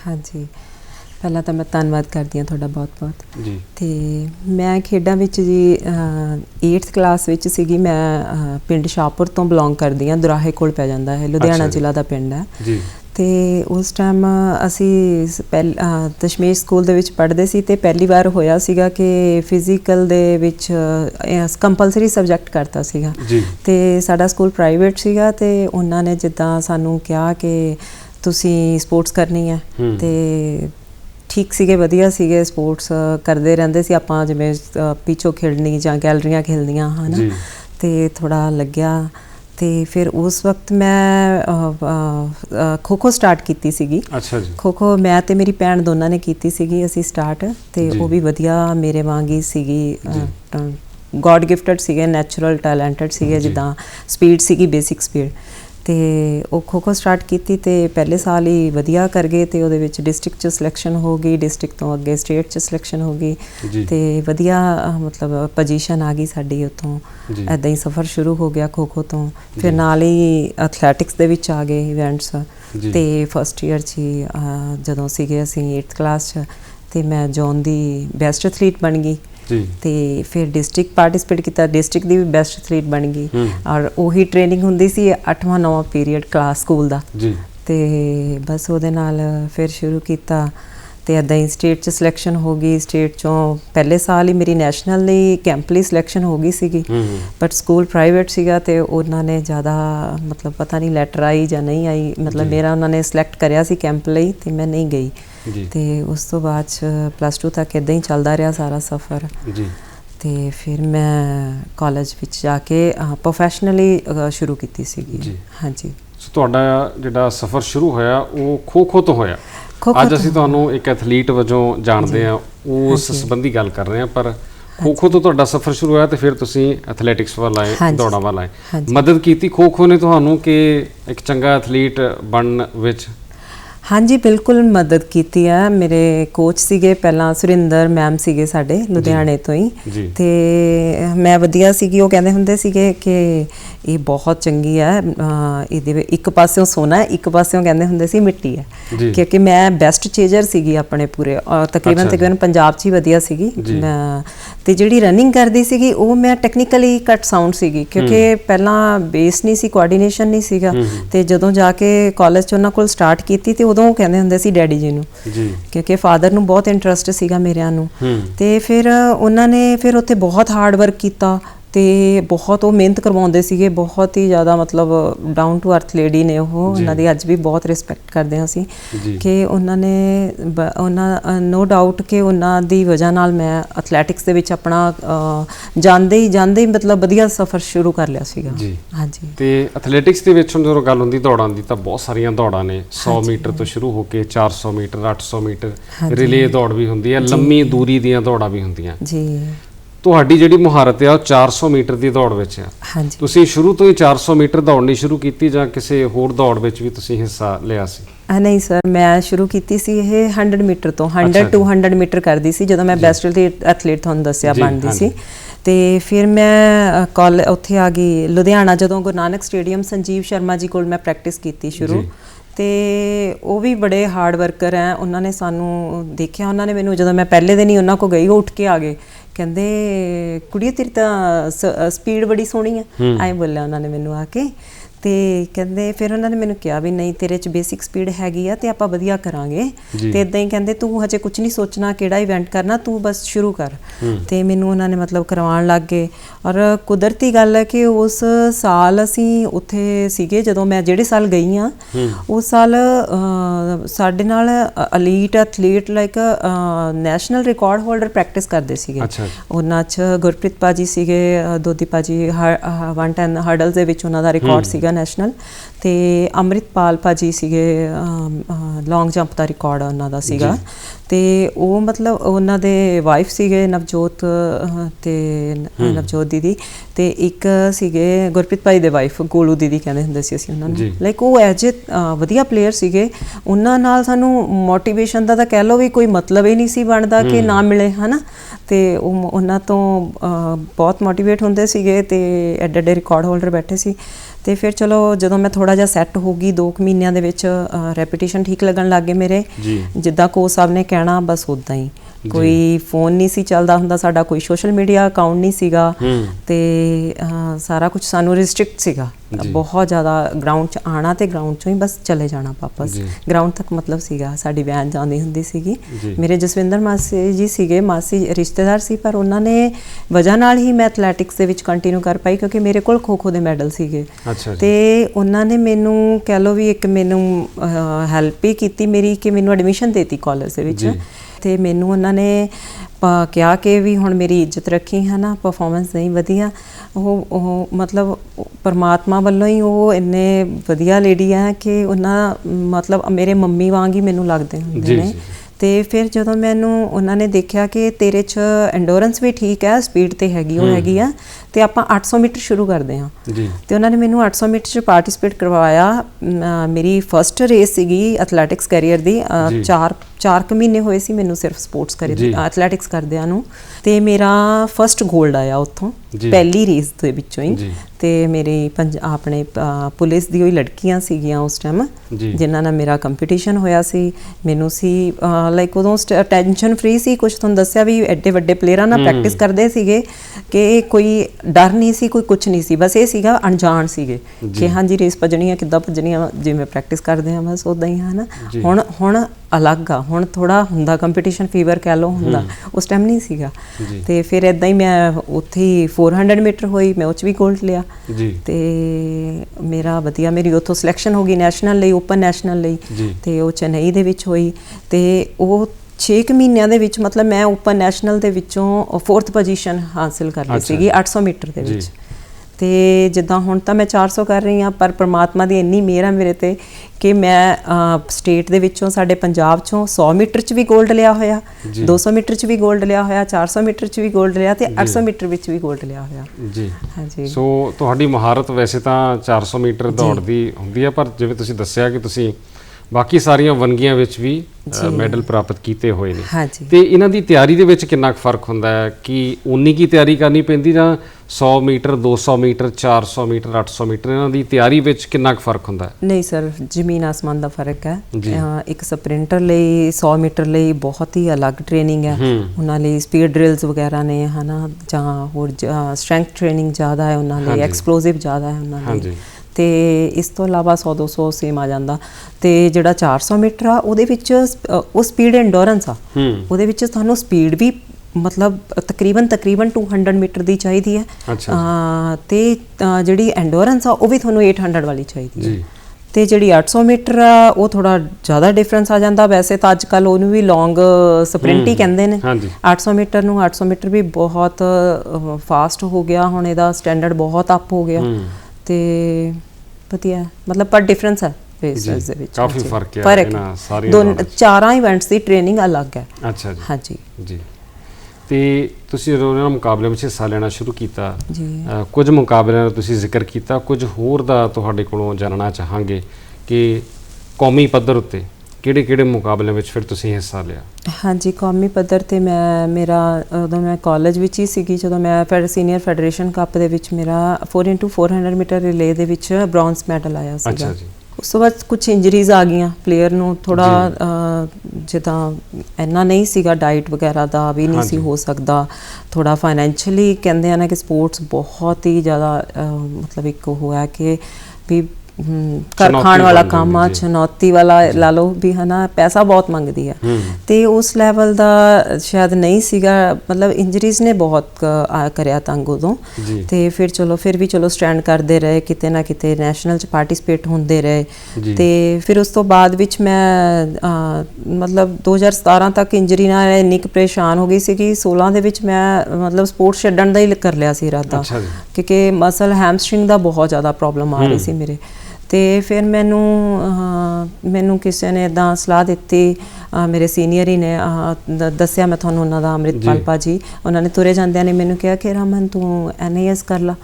ਹਾਂਜੀ। ਪਹਿਲਾਂ ਤਾਂ ਮੈਂ ਧੰਨਵਾਦ ਕਰਦੀ ਹਾਂ ਤੁਹਾਡਾ ਬਹੁਤ-ਬਹੁਤ।
ਜੀ।
ਤੇ ਮੈਂ ਖੇਡਾਂ ਵਿੱਚ ਜੀ 8th ਕਲਾਸ ਵਿੱਚ ਸੀਗੀ ਮੈਂ ਪਿੰਡ ਸ਼ਾਹਪੁਰ ਤੋਂ ਬਿਲੋਂਗ ਕਰਦੀ ਹਾਂ। ਦੁਰਾਹੇ ਕੋਲ ਪੈ ਜਾਂਦਾ ਹੈ। ਲੁਧਿਆਣਾ। ਜ਼ਿਲ੍ਹਾ ਦਾ ਪਿੰਡ ਹੈ।
ਜੀ।
ਤੇ ਉਸ ਟਾਈਮ ਅਸੀਂ ਪਹਿਲ ਦਸ਼ਮੇਸ਼ ਸਕੂਲ ਦੇ ਵਿੱਚ ਪੜ੍ਹਦੇ ਸੀ ਤੇ ਪਹਿਲੀ ਵਾਰ ਹੋਇਆ ਸੀਗਾ ਕਿ ਫਿਜ਼ੀਕਲ ਦੇ ਵਿੱਚ ਕੰਪਲਸਰੀ ਸਬਜੈਕਟ ਕਰਤਾ ਸੀਗਾ। ਤੇ ਸਾਡਾ ਸਕੂਲ ਪ੍ਰਾਈਵੇਟ ਸੀਗਾ ਤੇ ਉਹਨਾਂ ਨੇ ਜਿੱਦਾਂ ਸਾਨੂੰ ਕਿਹਾ ਕਿ ਤੁਸੀਂ ਸਪੋਰਟਸ ਕਰਨੀ ਹੈ। ਤੇ ਠੀਕ ਸੀਗੇ ਵਧੀਆ ਸੀਗੇ ਸਪੋਰਟਸ ਕਰਦੇ ਰਹਿੰਦੇ ਸੀ। ਆਪਾਂ ਜਿਵੇਂ ਪੀਚੋ ਖੇਡਣੀ ਜਾਂ ਗੈਲਰੀਆਂ ਖੇਲਣੀਆਂ ਹਨਾ। ਤੇ ਥੋੜਾ ਲੱਗਿਆ। ਤੇ ਫਿਰ ਉਸ ਵਕਤ ਮੈਂ ਖੋ ਖੋ ਸਟਾਰਟ ਕੀਤੀ ਸੀਗੀ
ਅੱਛਾ ਜੀ
ਖੋ ਖੋ ਮੈਂ ਤੇ ਮੇਰੀ ਭੈਣ ਦੋਨਾਂ ਨੇ ਕੀਤੀ ਸੀਗੀ ਅਸੀਂ ਸਟਾਰਟ ਤੇ। ਉਹ ਵੀ ਵਧੀਆ ਮੇਰੇ ਵਾਂਗ ਹੀ ਸੀਗੀ। ਗੋਡ ਗਿਫਟਡ ਸੀਗੇ ਨੈਚੁਰਲ ਟੈਲੈਂਟਡ ਸੀਗੇ। ਜਿੱਦਾਂ ਸਪੀਡ ਸੀਗੀ ਬੇਸਿਕ ਸਪੀਡ ਤੇ ਉਹ ਖੋ ਖੋ ਸਟਾਰਟ ਕੀਤੀ ਤੇ ਪਹਿਲੇ ਸਾਲ ਹੀ ਵਧੀਆ ਕਰ ਗਏ ਤੇ ਉਹਦੇ ਵਿੱਚ ਡਿਸਟ੍ਰਿਕਟ ਚ ਸਿਲੈਕਸ਼ਨ ਹੋ ਗਈ ਡਿਸਟ੍ਰਿਕਟ ਤੋਂ ਅੱਗੇ ਸਟੇਟ ਚ ਸਿਲੈਕਸ਼ਨ ਹੋ ਗਈ ਤੇ ਵਧੀਆ ਮਤਲਬ ਪੋਜੀਸ਼ਨ ਆ ਗਈ ਸਾਡੀ
ਜੀ।
ਐਦਾਂ ਹੀ ਸਫ਼ਰ ਸ਼ੁਰੂ ਹੋ ਗਿਆ ਖੋ ਖੋ ਤੋਂ। ਫਿਰ। ਨਾਲ ਹੀ ਐਥਲੈਟਿਕਸ ਦੇ ਵਿੱਚ ਆ ਗਏ ਇਵੈਂਟਸ। ਤੇ ਫਸਟ ਈਅਰ 'ਚ ਜਦੋਂ ਸੀਗੇ ਅਸੀਂ 8th ਕਲਾਸ 'ਚ ਤੇ ਮੈਂ ਜੋਨ ਦੀ ਬੈਸਟ ਐਥਲੀਟ ਬਣ ਗਈ।
ਜੀ।
ਤੇ ਫਿਰ ਡਿਸਟ੍ਰਿਕਟ ਪਾਰਟਿਸਿਪੇਟ ਕੀਤਾ ਡਿਸਟ੍ਰਿਕਟ ਦੀ ਵੀ ਬੈਸਟ ਐਥਲੀਟ ਬਣ ਗਈ। ਔਰ ਉਹੀ ਟ੍ਰੇਨਿੰਗ ਹੁੰਦੀ ਸੀ 8ਵਾਂ 9ਵਾਂ ਪੀਰੀਅਡ ਕਲਾਸ ਸਕੂਲ ਦਾ।
ਜੀ।
ਤੇ ਬਸ ਉਹਦੇ ਨਾਲ ਫਿਰ ਸ਼ੁਰੂ ਕੀਤਾ। ਤੇ ਐਦਾਂ ਹੀ ਸਟੇਟ 'ਚ ਸਿਲੈਕਸ਼ਨ ਹੋ ਗਈ ਸਟੇਟ 'ਚੋਂ ਪਹਿਲੇ ਸਾਲ ਹੀ ਮੇਰੀ ਨੈਸ਼ਨਲ ਲਈ ਕੈਂਪ ਲਈ ਸਿਲੈਕਸ਼ਨ ਹੋ ਗਈ ਸੀਗੀ। ਬਟ ਸਕੂਲ ਪ੍ਰਾਈਵੇਟ ਸੀਗਾ ਤੇ ਉਹਨਾਂ ਨੇ ਜ਼ਿਆਦਾ ਮਤਲਬ ਪਤਾ ਨਹੀਂ ਲੈਟਰ ਆਈ ਜਾਂ ਨਹੀਂ ਆਈ ਮਤਲਬ। ਮੇਰਾ ਉਹਨਾਂ ਨੇ ਸਿਲੈਕਟ ਕਰਿਆ ਸੀ ਕੈਂਪ ਲਈ ਤੇ ਮੈਂ ਨਹੀਂ ਗਈ। ਤੇ ਉਸ ਤੋਂ ਬਾਅਦ ਪਲੱਸ 2 ਤੱਕ ਇਦਾਂ ਹੀ ਚੱਲਦਾ ਰਿਹਾ ਸਾਰਾ ਸਫ਼ਰ।
ਜੀ।
ਤੇ ਫਿਰ ਮੈਂ ਕਾਲਜ ਵਿੱਚ ਜਾ ਕੇ ਪ੍ਰੋਫੈਸ਼ਨਲੀ ਸ਼ੁਰੂ ਕੀਤੀ ਸੀਗੀ। ਹਾਂਜੀ।
ਸੋ ਤੁਹਾਡਾ ਜਿਹੜਾ ਸਫ਼ਰ ਸ਼ੁਰੂ ਹੋਇਆ ਉਹ ਖੋ ਖੋ ਤੋਂ ਹੋਇਆ? ਅੱਜ। ਅਸੀਂ ਤੁਹਾਨੂੰ ਇੱਕ ਐਥਲੀਟ ਵਜੋਂ ਜਾਣਦੇ ਹਾਂ ਉਸ। ਸੰਬੰਧੀ ਗੱਲ ਕਰ ਰਹੇ ਹਾਂ ਪਰ ਖੋ ਖੋ ਤੋਂ ਤੁਹਾਡਾ ਸਫ਼ਰ ਸ਼ੁਰੂ ਹੋਇਆ ਤੇ ਫਿਰ ਤੁਸੀਂ ਐਥਲੈਟਿਕਸ ਵੱਲ ਆਏ। ਦੌੜਾਂ ਵੱਲ ਆਏ। ਮਦਦ ਕੀਤੀ ਖੋ ਖੋ ਨੇ ਤੁਹਾਨੂੰ ਕਿ ਇੱਕ ਚੰਗਾ ਐਥਲੀਟ ਬਣਨ ਵਿੱਚ
ਹਾਂਜੀ ਬਿਲਕੁਲ ਮਦਦ ਕੀਤੀ ਹੈ ਮੇਰੇ ਕੋਚ ਸੀਗੇ ਪਹਿਲਾਂ ਸੁਰਿੰਦਰ ਮੈਮ ਸੀਗੇ ਸਾਡੇ ਲੁਧਿਆਣੇ ਤੋਂ ਹੀ। ਤੇ ਮੈਂ ਵਧੀਆ ਸੀਗੀ ਉਹ ਕਹਿੰਦੇ ਹੁੰਦੇ ਸੀਗੇ ਕਿ ਇਹ ਬਹੁਤ ਚੰਗੀ ਅਹ ਇਹਦੇ ਇੱਕ ਪਾਸਿਓਂ ਸੋਨਾ ਇੱਕ ਪਾਸਿਓਂ ਕਹਿੰਦੇ ਹੁੰਦੇ ਸੀ ਮਿੱਟੀ ਹੈ। ਕਿਉਂਕਿ ਮੈਂ ਬੈਸਟ ਚੇਜਰ ਸੀਗੀ ਆਪਣੇ ਪੂਰੇ ਤਕਰੀਬਨ। ਤਕਰੀਬਨ ਪੰਜਾਬ 'ਚ ਹੀ ਵਧੀਆ ਸੀਗੀ ਤੇ ਜਿਹੜੀ ਰਨਿੰਗ ਕਰਦੀ ਸੀਗੀ ਉਹ ਮੈਂ ਟੈਕਨੀਕਲੀ ਕੱਟ ਸਾਊਂਡ ਸੀਗੀ ਕਿਉਂਕਿ ਪਹਿਲਾਂ ਬੇਸ ਨਹੀਂ ਸੀ ਕੋਆਰਡੀਨੇਸ਼ਨ ਨਹੀਂ ਸੀਗਾ। ਤੇ ਜਦੋਂ ਜਾ ਕੇ ਕਾਲਜ 'ਚ ਉਹਨਾਂ ਕੋਲ ਸਟਾਰਟ ਕੀਤੀ ਤੇ ਉਦੋਂ ਕਹਿੰਦੇ ਹੁੰਦੇ ਸੀ ਡੈਡੀ ਜੀ ਨੂੰ
ਜੀ।
ਕਿਉਂਕਿ ਫਾਦਰ ਨੂੰ ਬਹੁਤ ਇੰਟਰਸਟ ਸੀਗਾ ਮੇਰਿਆਂ ਨੂੰ। ਤੇ ਫਿਰ ਉਹਨਾਂ ਨੇ ਫਿਰ ਉੱਥੇ ਬਹੁਤ ਹਾਰਡ ਵਰਕ ਕੀਤਾ। ਤੇ ਬਹੁਤ ਉਹ ਮਿਹਨਤ ਕਰਵਾਉਂਦੇ ਸੀਗੇ ਬਹੁਤ ਹੀ ਜ਼ਿਆਦਾ ਮਤਲਬ ਡਾਊਨ ਟੂ ਅਰਥ ਲੇਡੀ ਨੇ ਉਹ। ਉਹਨਾਂ ਦੀ ਅੱਜ ਵੀ ਬਹੁਤ ਰਿਸਪੈਕਟ ਕਰਦੇ ਹਾਂ ਅਸੀਂ। ਕਿ ਉਹਨਾਂ ਨੇ ਉਹਨਾਂ ਨੋ ਡਾਊਟ ਕਿ ਉਹਨਾਂ ਦੀ ਵਜ੍ਹਾ ਨਾਲ ਮੈਂ ਐਥਲੈਟਿਕਸ ਦੇ ਵਿੱਚ ਆਪਣਾ ਜਾਂਦੇ ਹੀ ਜਾਂਦੇ ਹੀ ਮਤਲਬ ਵਧੀਆ ਸਫ਼ਰ ਸ਼ੁਰੂ ਕਰ ਲਿਆ ਸੀਗਾ
ਜੀ।
ਹਾਂਜੀ
ਤੇ ਐਥਲੈਟਿਕਸ ਦੇ ਵਿੱਚ ਹੁਣ ਜਦੋਂ ਗੱਲ ਹੁੰਦੀ ਦੌੜਾਂ ਦੀ ਤਾਂ ਬਹੁਤ ਸਾਰੀਆਂ ਦੌੜਾਂ ਨੇ 100 ਮੀਟਰ ਤੋਂ ਸ਼ੁਰੂ ਹੋ ਕੇ 400 ਮੀਟਰ 800 ਮੀਟਰ। ਰਿਲੇ ਦੌੜ ਵੀ ਹੁੰਦੀ ਹੈ ਲੰਮੀ ਦੂਰੀ ਦੀਆਂ ਦੌੜਾਂ ਵੀ ਹੁੰਦੀਆਂ
ਜੀ
ਤੁਹਾਡੀ ਜਿਹੜੀ ਮੁਹਾਰਤ ਹੈ ਉਹ 400 ਮੀਟਰ ਦੀ ਦੌੜ ਵਿੱਚ ਹੈ
ਹਾਂਜੀ।
ਤੁਸੀਂ ਸ਼ੁਰੂ ਤੋਂ ਹੀ 400 ਮੀਟਰ ਦੌੜਨੀ ਸ਼ੁਰੂ ਕੀਤੀ ਜਾਂ ਕਿਸੇ ਹੋਰ ਦੌੜ ਵਿੱਚ ਵੀ ਤੁਸੀਂ ਹਿੱਸਾ ਲਿਆ ਸੀ?
ਆ ਨਹੀਂ ਸਰ ਮੈਂ ਸ਼ੁਰੂ ਕੀਤੀ ਸੀ ਇਹ 100 ਮੀਟਰ ਤੋਂ
ਅੱਛਾ
100
ਜੀ।
ਟੂ 100 ਮੀਟਰ ਕਰਦੀ ਸੀ ਜਦੋਂ ਮੈਂ ਬੈਸਟ ਐਥਲੀਟ ਤੁਹਾਨੂੰ ਦੱਸਿਆ ਬਣਦੀ ਸੀ। ਤੇ ਫਿਰ ਮੈਂ ਕਾਲ ਉੱਥੇ ਆ ਗਈ ਲੁਧਿਆਣਾ ਜਦੋਂ ਗੁਰੂ ਨਾਨਕ ਸਟੇਡੀਅਮ ਸੰਜੀਵ ਸ਼ਰਮਾ ਜੀ ਕੋਲ ਮੈਂ ਪ੍ਰੈਕਟਿਸ ਕੀਤੀ ਸ਼ੁਰੂ। ਤੇ ਉਹ ਵੀ ਬੜੇ ਹਾਰਡ ਵਰਕਰ ਹੈ ਉਹਨਾਂ ਨੇ ਸਾਨੂੰ ਦੇਖਿਆ ਉਹਨਾਂ ਨੇ ਮੈਨੂੰ ਜਦੋਂ ਮੈਂ ਪਹਿਲੇ ਦਿਨ ਹੀ ਉਹਨਾਂ ਕੋ ਗਈ ਉਹ ਉੱਠ ਕੇ ਆ ਗਏ। ਕਹਿੰਦੇ ਕੁੜੀ ਤੇਰੀ ਤਾਂ ਸਪੀਡ ਬੜੀ ਸੋਹਣੀ ਹੈ। ਐਂ ਬੋਲਿਆ ਉਹਨਾਂ ਨੇ ਮੈਨੂੰ ਆ ਕੇ। ਤੇ ਕਹਿੰਦੇ ਫਿਰ ਉਹਨਾਂ ਨੇ ਮੈਨੂੰ ਕਿਹਾ ਵੀ ਨਹੀਂ ਤੇਰੇ 'ਚ ਬੇਸਿਕ ਸਪੀਡ ਹੈਗੀ ਆ ਤੇ ਆਪਾਂ ਵਧੀਆ ਕਰਾਂਗੇ। ਤੇ ਇਦਾਂ ਹੀ ਕਹਿੰਦੇ ਤੂੰ ਹਜੇ ਕੁਝ ਨਹੀਂ ਸੋਚਣਾ ਕਿਹੜਾ ਇਵੈਂਟ ਕਰਨਾ ਤੂੰ ਬਸ ਸ਼ੁਰੂ ਕਰ। ਤੇ ਮੈਨੂੰ ਉਹਨਾਂ ਨੇ ਮਤਲਬ ਕਰਵਾਉਣ ਲੱਗ ਗਏ। ਔਰ ਕੁਦਰਤੀ ਗੱਲ ਹੈ ਕਿ ਉਸ ਸਾਲ ਅਸੀਂ ਉੱਥੇ ਸੀਗੇ ਜਦੋਂ ਮੈਂ ਜਿਹੜੇ ਸਾਲ ਗਈ ਆ ਉਸ ਸਾਲ ਸਾਡੇ ਨਾਲ elite athlete like national record holder practice ਕਰਦੇ ਸੀਗੇ। ਉਹਨਾਂ 'ਚ ਗੁਰਪ੍ਰੀਤ ਪਾਜੀ ਸੀਗੇ ਦੋਦੀ ਪਾਜੀ 110 ਹਰਡਲਸ ਦੇ ਵਿੱਚ ਉਹਨਾਂ ਦਾ ਰਿਕਾਰਡ ਸੀਗਾ ਨੈਸ਼ਨਲ ਤੇ ਅੰਮ੍ਰਿਤਪਾਲ ਪਾਜੀ ਸੀਗੇ ਲੌਂਗ ਜੰਪ ਦਾ ਰਿਕਾਰਡ ਉਹਨਾਂ ਦਾ ਸੀਗਾ। ਤੇ ਉਹ ਮਤਲਬ ਉਹਨਾਂ ਦੇ ਵਾਈਫ ਸੀਗੇ ਨਵਜੋਤ ਤੇ ਨਵਜੋਤ ਦੀਦੀ। ਤੇ ਇੱਕ ਸੀਗੇ ਗੁਰਪ੍ਰੀਤ ਭਾਈ ਦੇ ਵਾਈਫ ਗੋਲੂ ਦੀਦੀ ਕਹਿੰਦੇ ਹੁੰਦੇ ਸੀ ਅਸੀਂ ਉਹਨਾਂ। ਨੂੰ। ਲਾਈਕ ਉਹ ਐਜ ਵਧੀਆ ਪਲੇਅਰ ਸੀਗੇ। ਉਹਨਾਂ ਨਾਲ ਸਾਨੂੰ ਮੋਟੀਵੇਸ਼ਨ ਦਾ ਤਾਂ ਕਹਿ ਲਓ ਵੀ ਕੋਈ ਮਤਲਬ ਹੀ ਨਹੀਂ ਸੀ ਬਣਦਾ ਕਿ ਨਾ ਮਿਲੇ ਹਨਾ? ਤੇ ਉਹ ਉਹਨਾਂ ਤੋਂ ਬਹੁਤ ਮੋਟੀਵੇਟ ਹੁੰਦੇ ਸੀਗੇ ਤੇ ਐਡੇ ਐਡੇ ਰਿਕਾਰਡ ਹੋਲਡਰ ਬੈਠੇ ਸੀ। ਤੇ ਫਿਰ ਚਲੋ ਜਦੋਂ ਮੈਂ ਥੋੜਾ ਜਿਹਾ ਸੈੱਟ ਹੋ ਗਈ 2 ਮਹੀਨਿਆਂ ਦੇ ਵਿੱਚ ਰੈਪੀਟੀਸ਼ਨ ਠੀਕ ਲੱਗਣ ਲੱਗ ਗਏ ਮੇਰੇ। ਜਿੱਦਾਂ ਕੋਚ ਸਾਹਿਬ ਨੇ ਕਹਿਣਾ ਬਸ ਉਦਾਂ ਹੀ ਕੋਈ ਫੋਨ ਨਹੀਂ ਸੀ ਚੱਲਦਾ ਹੁੰਦਾ ਸਾਡਾ ਕੋਈ ਸੋਸ਼ਲ ਮੀਡੀਆ ਅਕਾਊਂਟ ਨਹੀਂ ਸੀਗਾ। ਤੇ ਸਾਰਾ ਕੁਝ ਸਾਨੂੰ ਰਿਸਟ੍ਰਿਕਟ ਸੀਗਾ। ਬਹੁਤ ਜ਼ਿਆਦਾ ਗਰਾਊਂਡ 'ਚ ਆਣਾ ਤੇ ਗਰਾਊਂਡ 'ਚੋਂ ਹੀ ਬਸ ਚਲੇ ਜਾਣਾ ਵਾਪਸ। ਗਰਾਊਂਡ ਤੱਕ ਮਤਲਬ ਸੀਗਾ ਸਾਡੀ ਵੈਨ ਜਾਂਦੀ ਹੁੰਦੀ ਸੀਗੀ। ਮੇਰੇ ਜਸਵਿੰਦਰ ਮਾਸੀ ਜੀ ਸੀਗੇ ਮਾਸੀ ਰਿਸ਼ਤੇਦਾਰ ਸੀ ਪਰ ਉਹਨਾਂ ਨੇ ਵਜ੍ਹਾ ਨਾਲ ਹੀ ਮੈਂ ਐਥਲੈਟਿਕਸ ਦੇ ਵਿੱਚ ਕੰਟੀਨਿਊ ਕਰ ਪਾਈ ਕਿਉਂਕਿ ਮੇਰੇ ਕੋਲ ਖੋ ਖੋ ਦੇ ਮੈਡਲ ਸੀਗੇ ਤੇ ਉਹਨਾਂ ਨੇ ਮੈਨੂੰ ਕਹਿ ਲਓ ਵੀ ਇੱਕ ਮੈਨੂੰ ਹੈਲਪ ਹੀ ਕੀਤੀ ਮੇਰੀ ਕਿ ਮੈਨੂੰ ਐਡਮਿਸ਼ਨ ਦੇਤੀ ਕਾਲਜ ਦੇ ਵਿੱਚ। ਤੇ ਮੈਨੂੰ ਉਹਨਾਂ ਨੇ ਪ- ਕਿਹਾ ਕਿ ਵੀ ਹੁਣ ਮੇਰੀ ਇੱਜ਼ਤ ਰੱਖੀ ਹੈ ਨਾ ਪਰਫਾਰਮੈਂਸ ਨਹੀਂ ਵਧੀਆ। ਉਹ ਉਹ ਮਤਲਬ ਪਰਮਾਤਮਾ ਵੱਲੋਂ ਹੀ ਉਹ ਇੰਨੇ ਵਧੀਆ ਲੇਡੀ ਆ ਕਿ ਉਹਨਾਂ ਮਤਲਬ ਮੇਰੇ ਮੰਮੀ ਵਾਂਗ ਹੀ ਮੈਨੂੰ ਲੱਗਦੇ ਹੁੰਦੇ ਨੇ। ਤੇ ਫਿਰ ਜਦੋਂ ਮੈਨੂੰ ਉਹਨਾਂ ਨੇ ਦੇਖਿਆ ਕਿ ਤੇਰੇ 'ਚ ਐਂਡੋਰੈਂਸ ਵੀ ਠੀਕ ਹੈ ਸਪੀਡ ਤੇ ਹੈਗੀ ਉਹ ਹੈਗੀ ਆ ਤੇ ਆਪਾਂ 800 ਮੀਟਰ ਸ਼ੁਰੂ ਕਰਦੇ ਹਾਂ।
ਜੀ।
ਤੇ ਉਹਨਾਂ ਨੇ ਮੈਨੂੰ 800 ਮੀਟਰ 'ਚ ਪਾਰਟਿਸਿਪੇਟ ਕਰਵਾਇਆ। ਮੇਰੀ ਫਰਸਟ ਰੇਸ ਸੀਗੀ ਐਥਲੈਟਿਕਸ ਕੈਰੀਅਰ ਦੀ ਅ, ਚਾਰ ਕੁ ਮਹੀਨੇ ਹੋਏ ਸੀ ਮੈਨੂੰ ਸਿਰਫ ਸਪੋਰਟਸ। ਕਰੀਅਰ ਐਥਲੈਟਿਕਸ ਕਰਦਿਆਂ ਨੂੰ ਤੇ ਮੇਰਾ ਫਰਸਟ 골ਡ ਆਇਆ ਉੱਥੋਂ। ਪਹਿਲੀ ਰੇਸ ਦੇ ਵਿੱਚੋਂ ਹੀ। ਤੇ ਮੇਰੀ ਪੰਜ ਆਪਣੇ ਪੁਲਿਸ ਦੀ ਹੋਈ ਲੜਕੀਆਂ ਸੀਗੀਆਂ ਉਸ ਟਾਈਮ। ਜਿਨ੍ਹਾਂ ਨਾਲ ਮੇਰਾ ਕੰਪੀਟੀਸ਼ਨ ਹੋਇਆ ਸੀ ਮੈਨੂੰ ਸੀ ਲਾਈਕ ਉਦੋਂ ਟੈਨਸ਼ਨ ਫ੍ਰੀ ਸੀ ਕੁਝ ਤੁਹਾਨੂੰ ਦੱਸਿਆ ਵੀ ਐਡੇ ਵੱਡੇ ਪਲੇਅਰਾਂ ਨਾਲ ਪ੍ਰੈਕਟਿਸ ਕਰਦੇ ਸੀਗੇ ਕਿ ਕੋਈ ਡਰ ਨਹੀਂ ਸੀ ਕੋਈ ਕੁਝ ਨਹੀਂ ਸੀ ਬਸ ਇਹ ਸੀਗਾ ਅਣਜਾਣ ਸੀਗੇ ਕਿ ਹਾਂਜੀ ਰੇਸ ਭੱਜਣੀ ਆ ਕਿੱਦਾਂ ਭੱਜਣੀ ਆ ਜਿਵੇਂ ਪ੍ਰੈਕਟਿਸ ਕਰਦੇ ਆ ਬਸ ਉਦਾਂ ਹੀ ਹਨਾ। ਹੁਣ ਹੁਣ ਅਲੱਗ ਆ ਹੁਣ ਥੋੜਾ ਹੁੰਦਾ ਕੰਪੀਟੀਸ਼ਨ ਫੀਵਰ ਕਹਿ ਲਓ ਹੁੰਦਾ ਉਸ ਟਾਈਮ ਨਹੀਂ ਸੀਗਾ। ਤੇ ਫਿਰ ਇਦਾਂ ਹੀ ਮੈਂ ਉੱਥੇ ਹੀ 400 ਮੀਟਰ ਹੋਈ ਮੈਂ ਉਹ 'ਚ ਵੀ 골ਡ ਲਿਆ
ਜੀ
ਤੇ ਮੇਰਾ ਵਧੀਆ ਮੇਰੀ ਉੱਥੋਂ ਸਿਲੈਕਸ਼ਨ ਹੋ ਗਈ ਨੈਸ਼ਨਲ ਲਈ ਓਪਨ ਨੈਸ਼ਨਲ ਲਈ। ਤੇ ਉਹ ਚੇਨਈ ਦੇ ਵਿੱਚ ਹੋਈ ਤੇ ਉਹ 6 ਮਹੀਨਿਆਂ ਦੇ ਵਿੱਚ ਮਤਲਬ ਮੈਂ ਓਪਨ ਨੈਸ਼ਨਲ ਦੇ ਵਿੱਚੋਂ 4th ਪੋਜੀਸ਼ਨ ਹਾਸਲ ਕਰ ਲਈ। ਸੀਗੀ 800 ਮੀਟਰ ਦੇ
ਜੀ।
ਵਿੱਚ ਤੇ ਜਿੱਦਾਂ ਹੁਣ ਤਾਂ ਮੈਂ 400 ਕਰ ਰਹੀ ਆ ਪਰ ਪ੍ਰਮਾਤਮਾ ਦੀ ਇੰਨੀ ਮਿਹਰ ਆ ਮੇਰੇ ਤੇ ਕਿ ਮੈਂ ਸਟੇਟ ਦੇ ਵਿੱਚੋਂ ਸਾਡੇ ਪੰਜਾਬ ਚੋਂ 100 ਮੀਟਰ 'ਚ ਵੀ 골ਡ ਲਿਆ ਹੋਇਆ 200 ਮੀਟਰ 'ਚ ਵੀ 골ਡ ਲਿਆ ਹੋਇਆ 400 ਮੀਟਰ 'ਚ ਵੀ 골ਡ ਲਿਆ ਤੇ 800 ਮੀਟਰ ਵਿੱਚ ਵੀ 골ਡ ਲਿਆ ਹੋਇਆ।
ਜੀ।
ਹਾਂਜੀ।
ਸੋ ਤੁਹਾਡੀ ਮਹਾਰਤ ਵੈਸੇ ਤਾਂ 400 ਮੀਟਰ ਦੌੜ ਦੀ ਹੁੰਦੀ ਆ ਪਰ ਜਿਵੇਂ ਤੁਸੀਂ ਦੱਸਿਆ ਕਿ ਤੁਸੀਂ ਬਾਕੀ ਸਾਰੀਆਂ ਵੰਨਗੀਆਂ ਵਿੱਚ ਵੀ ਮੈਡਲ ਪ੍ਰਾਪਤ ਕੀਤੇ ਹੋਏ ਨੇ। ਤੇ ਇਹਨਾਂ ਦੀ ਤਿਆਰੀ ਦੇ ਵਿੱਚ ਕਿੰਨਾ ਕੁ ਫ਼ਰਕ ਹੁੰਦਾ ਹੈ? ਕਿ ਉਨੀ ਕੀ ਤਿਆਰੀ ਕਰਨੀ ਪੈਂਦੀ ਜਾਂ 100 ਮੀਟਰ 200 ਮੀਟਰ 400 ਮੀਟਰ 800 ਮੀਟਰ ਇਹਨਾਂ ਦੀ ਤਿਆਰੀ ਵਿੱਚ ਕਿੰਨਾ ਕੁ ਫ਼ਰਕ ਹੁੰਦਾ ਹੈ?
ਨਹੀਂ ਸਰ ਜ਼ਮੀਨ ਆਸਮਾਨ ਦਾ ਫ਼ਰਕ ਹੈ। ਇੱਕ ਸਪ੍ਰਿੰਟਰ ਲਈ 100 ਮੀਟਰ ਲਈ ਬਹੁਤ ਹੀ ਅਲੱਗ ਟ੍ਰੇਨਿੰਗ ਹੈ। ਉਹਨਾਂ ਲਈ ਸਪੀਡ ਡ੍ਰਿਲਸ ਵਗੈਰਾ ਨੇ ਹਨਾ? ਜਾਂ ਹੋਰ ਸਟਰੈਂਥ ਟ੍ਰੇਨਿੰਗ ਜ਼ਿਆਦਾ ਹੈ ਉਹਨਾਂ ਲਈ। ਐਕਸਪਲੋਸਿਵ ਜ਼ਿਆਦਾ ਹੈ ਉਹਨਾਂ
ਹਾਂਜੀ।
ਲਈ ਤੇ ਇਸ ਤੋਂ ਇਲਾਵਾ 100 200 ਸੇਮ ਆ ਜਾਂਦਾ। ਤੇ ਜਿਹੜਾ 400 ਮੀਟਰ ਆ ਉਹਦੇ ਵਿੱਚ ਉਹ ਸਪੀਡ ਐਂਡੋਰੈਂਸ ਆ। ਉਹਦੇ ਵਿੱਚ ਤੁਹਾਨੂੰ ਸਪੀਡ ਵੀ ਮਤਲਬ ਤਕਰੀਬਨ ਤਕਰੀਬਨ 200 ਮੀਟਰ ਦੀ ਚਾਹੀਦੀ ਹੈ। ਤੇ ਜਿਹੜੀ ਐਂਡੋਰੈਂਸ ਆ ਉਹ ਵੀ ਤੁਹਾਨੂੰ 800 ਵਾਲੀ ਚਾਹੀਦੀ ਹੈ।
ਜੀ।
ਤੇ ਜਿਹੜੀ 800 ਮੀਟਰ ਆ ਉਹ ਥੋੜਾ ਜ਼ਿਆਦਾ ਡਿਫਰੈਂਸ ਆ ਜਾਂਦਾ। ਵੈਸੇ ਤਾਂ ਅੱਜ ਕੱਲ ਉਹਨੂੰ ਵੀ ਲੌਂਗ ਸਪ੍ਰਿੰਟ ਹੀ ਕਹਿੰਦੇ ਨੇ।
ਹਾਂਜੀ।
800 ਮੀਟਰ ਨੂੰ 800 ਮੀਟਰ ਵੀ ਬਹੁਤ ਫਾਸਟ ਹੋ ਗਿਆ। ਹੁਣ ਇਹਦਾ ਸਟੈਂਡਰਡ ਬਹੁਤ ਅਪ ਹੋ ਗਿਆ। ਤੇ ਵਧੀਆ ਮਤਲਬ ਪਰ ਡਿਫਰੈਂਸ ਹੈ
ਜੀ,
ਦੇ ਵਿੱਚ
ਕਾਫੀ। ਫ਼ਰਕ ਹੈ ਇਹਨਾਂ ਸਾਰੀਆਂ
ਦੋਨ। ਚਾਰਾਂ ਇਵੈਂਟਸ ਦੀ ਟ੍ਰੇਨਿੰਗ ਅਲੱਗ ਹੈ।
ਅੱਛਾ ਜੀ।
ਹਾਂਜੀ।
ਜੀ। ਤੇ ਤੁਸੀਂ ਜਦੋਂ ਇਹਨਾਂ ਮੁਕਾਬਲਿਆਂ ਵਿੱਚ ਹਿੱਸਾ ਲੈਣਾ ਸ਼ੁਰੂ ਕੀਤਾ
ਜੀ।
ਕੁਝ ਮੁਕਾਬਲਿਆਂ ਦਾ ਤੁਸੀਂ ਜ਼ਿਕਰ ਕੀਤਾ ਕੁਝ ਹੋਰ ਦਾ ਤੁਹਾਡੇ ਕੋਲੋਂ ਜਾਣਨਾ ਚਾਹਾਂਗੇ ਕਿ ਕੌਮੀ ਪੱਧਰ ਉੱਤੇ ਕਿਹੜੇ-ਕਿਹੜੇ ਮੁਕਾਬਲਿਆਂ ਵਿੱਚ ਫਿਰ ਤੁਸੀਂ ਹਿੱਸਾ ਲਿਆ?
ਹਾਂਜੀ ਕੌਮੀ ਪੱਧਰ ਤੇ ਮੈਂ ਮੇਰਾ ਉਦੋਂ ਮੈਂ ਕਾਲਜ ਵਿੱਚ ਹੀ ਸੀਗੀ ਜਦੋਂ ਮੈਂ ਫੈਡ ਸੀਨੀਅਰ ਫੈਡਰੇਸ਼ਨ ਕੱਪ ਦੇ ਵਿੱਚ ਮੇਰਾ 4x400 ਮੀਟਰ ਰਿਲੇ ਦੇ ਵਿੱਚ ਬ੍ਰੌਂਜ਼ ਮੈਡਲ ਆਇਆ ਸੀਗਾ।
ਅੱਛਾ ਜੀ।
ਉਸ ਤੋਂ ਬਾਅਦ ਕੁਝ ਇੰਜਰੀਜ਼ ਆ ਗਈਆਂ ਪਲੇਅਰ ਨੂੰ ਥੋੜਾ ਜਿੱਦਾਂ ਇੰਨਾ ਨਹੀਂ ਸੀਗਾ ਡਾਈਟ ਵਗੈਰਾ ਦਾ ਵੀ ਨਹੀਂ ਸੀ। ਹੋ ਸਕਦਾ। ਥੋੜਾ ਫਾਈਨੈਂਸ਼ੀਅਲੀ ਕਹਿੰਦੇ ਆ ਨਾ ਕਿ ਸਪੋਰਟਸ ਬਹੁਤ ਹੀ ਜ਼ਿਆਦਾ ਮਤਲਬ ਇੱਕ ਉਹ ਹੈ ਕਿ ਵੀ ਕਰ ਖਾਣ ਵਾਲਾ ਕੰਮ ਆ। ਚੁਣੌਤੀ ਵਾਲਾ ਲਾ ਲਓ ਵੀ ਹਨਾ ਪੈਸਾ ਬਹੁਤ ਮੰਗਦੀ ਆ ਤੇ ਉਸ ਲੈਵਲ ਦਾ ਸ਼ਾਇਦ ਨਹੀਂ ਸੀਗਾ ਮਤਲਬ ਇੰਜਰੀਜ਼ ਨੇ ਬਹੁਤ ਕਰਿਆ ਤੰਗ ਉਦੋਂ। ਤੇ ਫਿਰ ਚਲੋ ਫਿਰ ਵੀ ਚਲੋ ਸਟੈਂਡ ਕਰਦੇ ਰਹੇ ਕਿਤੇ ਨਾ ਕਿਤੇ ਨੈਸ਼ਨਲ ਚ ਪਾਰਟਿਸਿਪੇਟ ਹੁੰਦੇ ਰਹੇ। ਤੇ ਫਿਰ ਉਸ ਤੋਂ ਬਾਅਦ ਵਿੱਚ ਮੈਂ ਮਤਲਬ 2017 ਤੱਕ ਇੰਜਰੀ ਨਾਲ ਇੰਨੀ ਕੁ ਪਰੇਸ਼ਾਨ ਹੋ ਗਈ ਸੀ ਕਿ 16 ਦੇ ਵਿੱਚ ਮੈਂ ਮਤਲਬ ਸਪੋਰਟਸ ਛੱਡਣ ਦਾ ਹੀ ਕਰ ਲਿਆ ਸੀ ਇਰਾਦਾ। ਕਿਉਂਕਿ ਮਸਲ ਹੈਮਸਟ੍ਰਿੰਗ ਦਾ ਬਹੁਤ ਜ਼ਿਆਦਾ ਪ੍ਰੋਬਲਮ ਆ ਰਹੀ ਸੀ ਮੇਰੇ ਤੇ ਫਿਰ ਮੈਨੂੰ ਮੈਨੂੰ ਕਿਸੇ ਨੇ ਇਦਾਂ ਸਲਾਹ ਦਿੱਤੀ ਮੇਰੇ ਸੀਨੀਅਰ ਹੀ ਨੇ ਦੱਸਿਆ ਮੈਂ ਤੁਹਾਨੂੰ ਉਹਨਾਂ ਦਾ ਅੰਮ੍ਰਿਤਪਾਲ ਭਾਜੀ ਉਹਨਾਂ ਨੇ ਤੁਰੇ ਜਾਂਦਿਆਂ ਨੇ ਮੈਨੂੰ ਕਿਹਾ ਕਿ ਰਮਨ ਤੂੰ ਐਨਆਈਐਸ ਕਰ ਲਾ।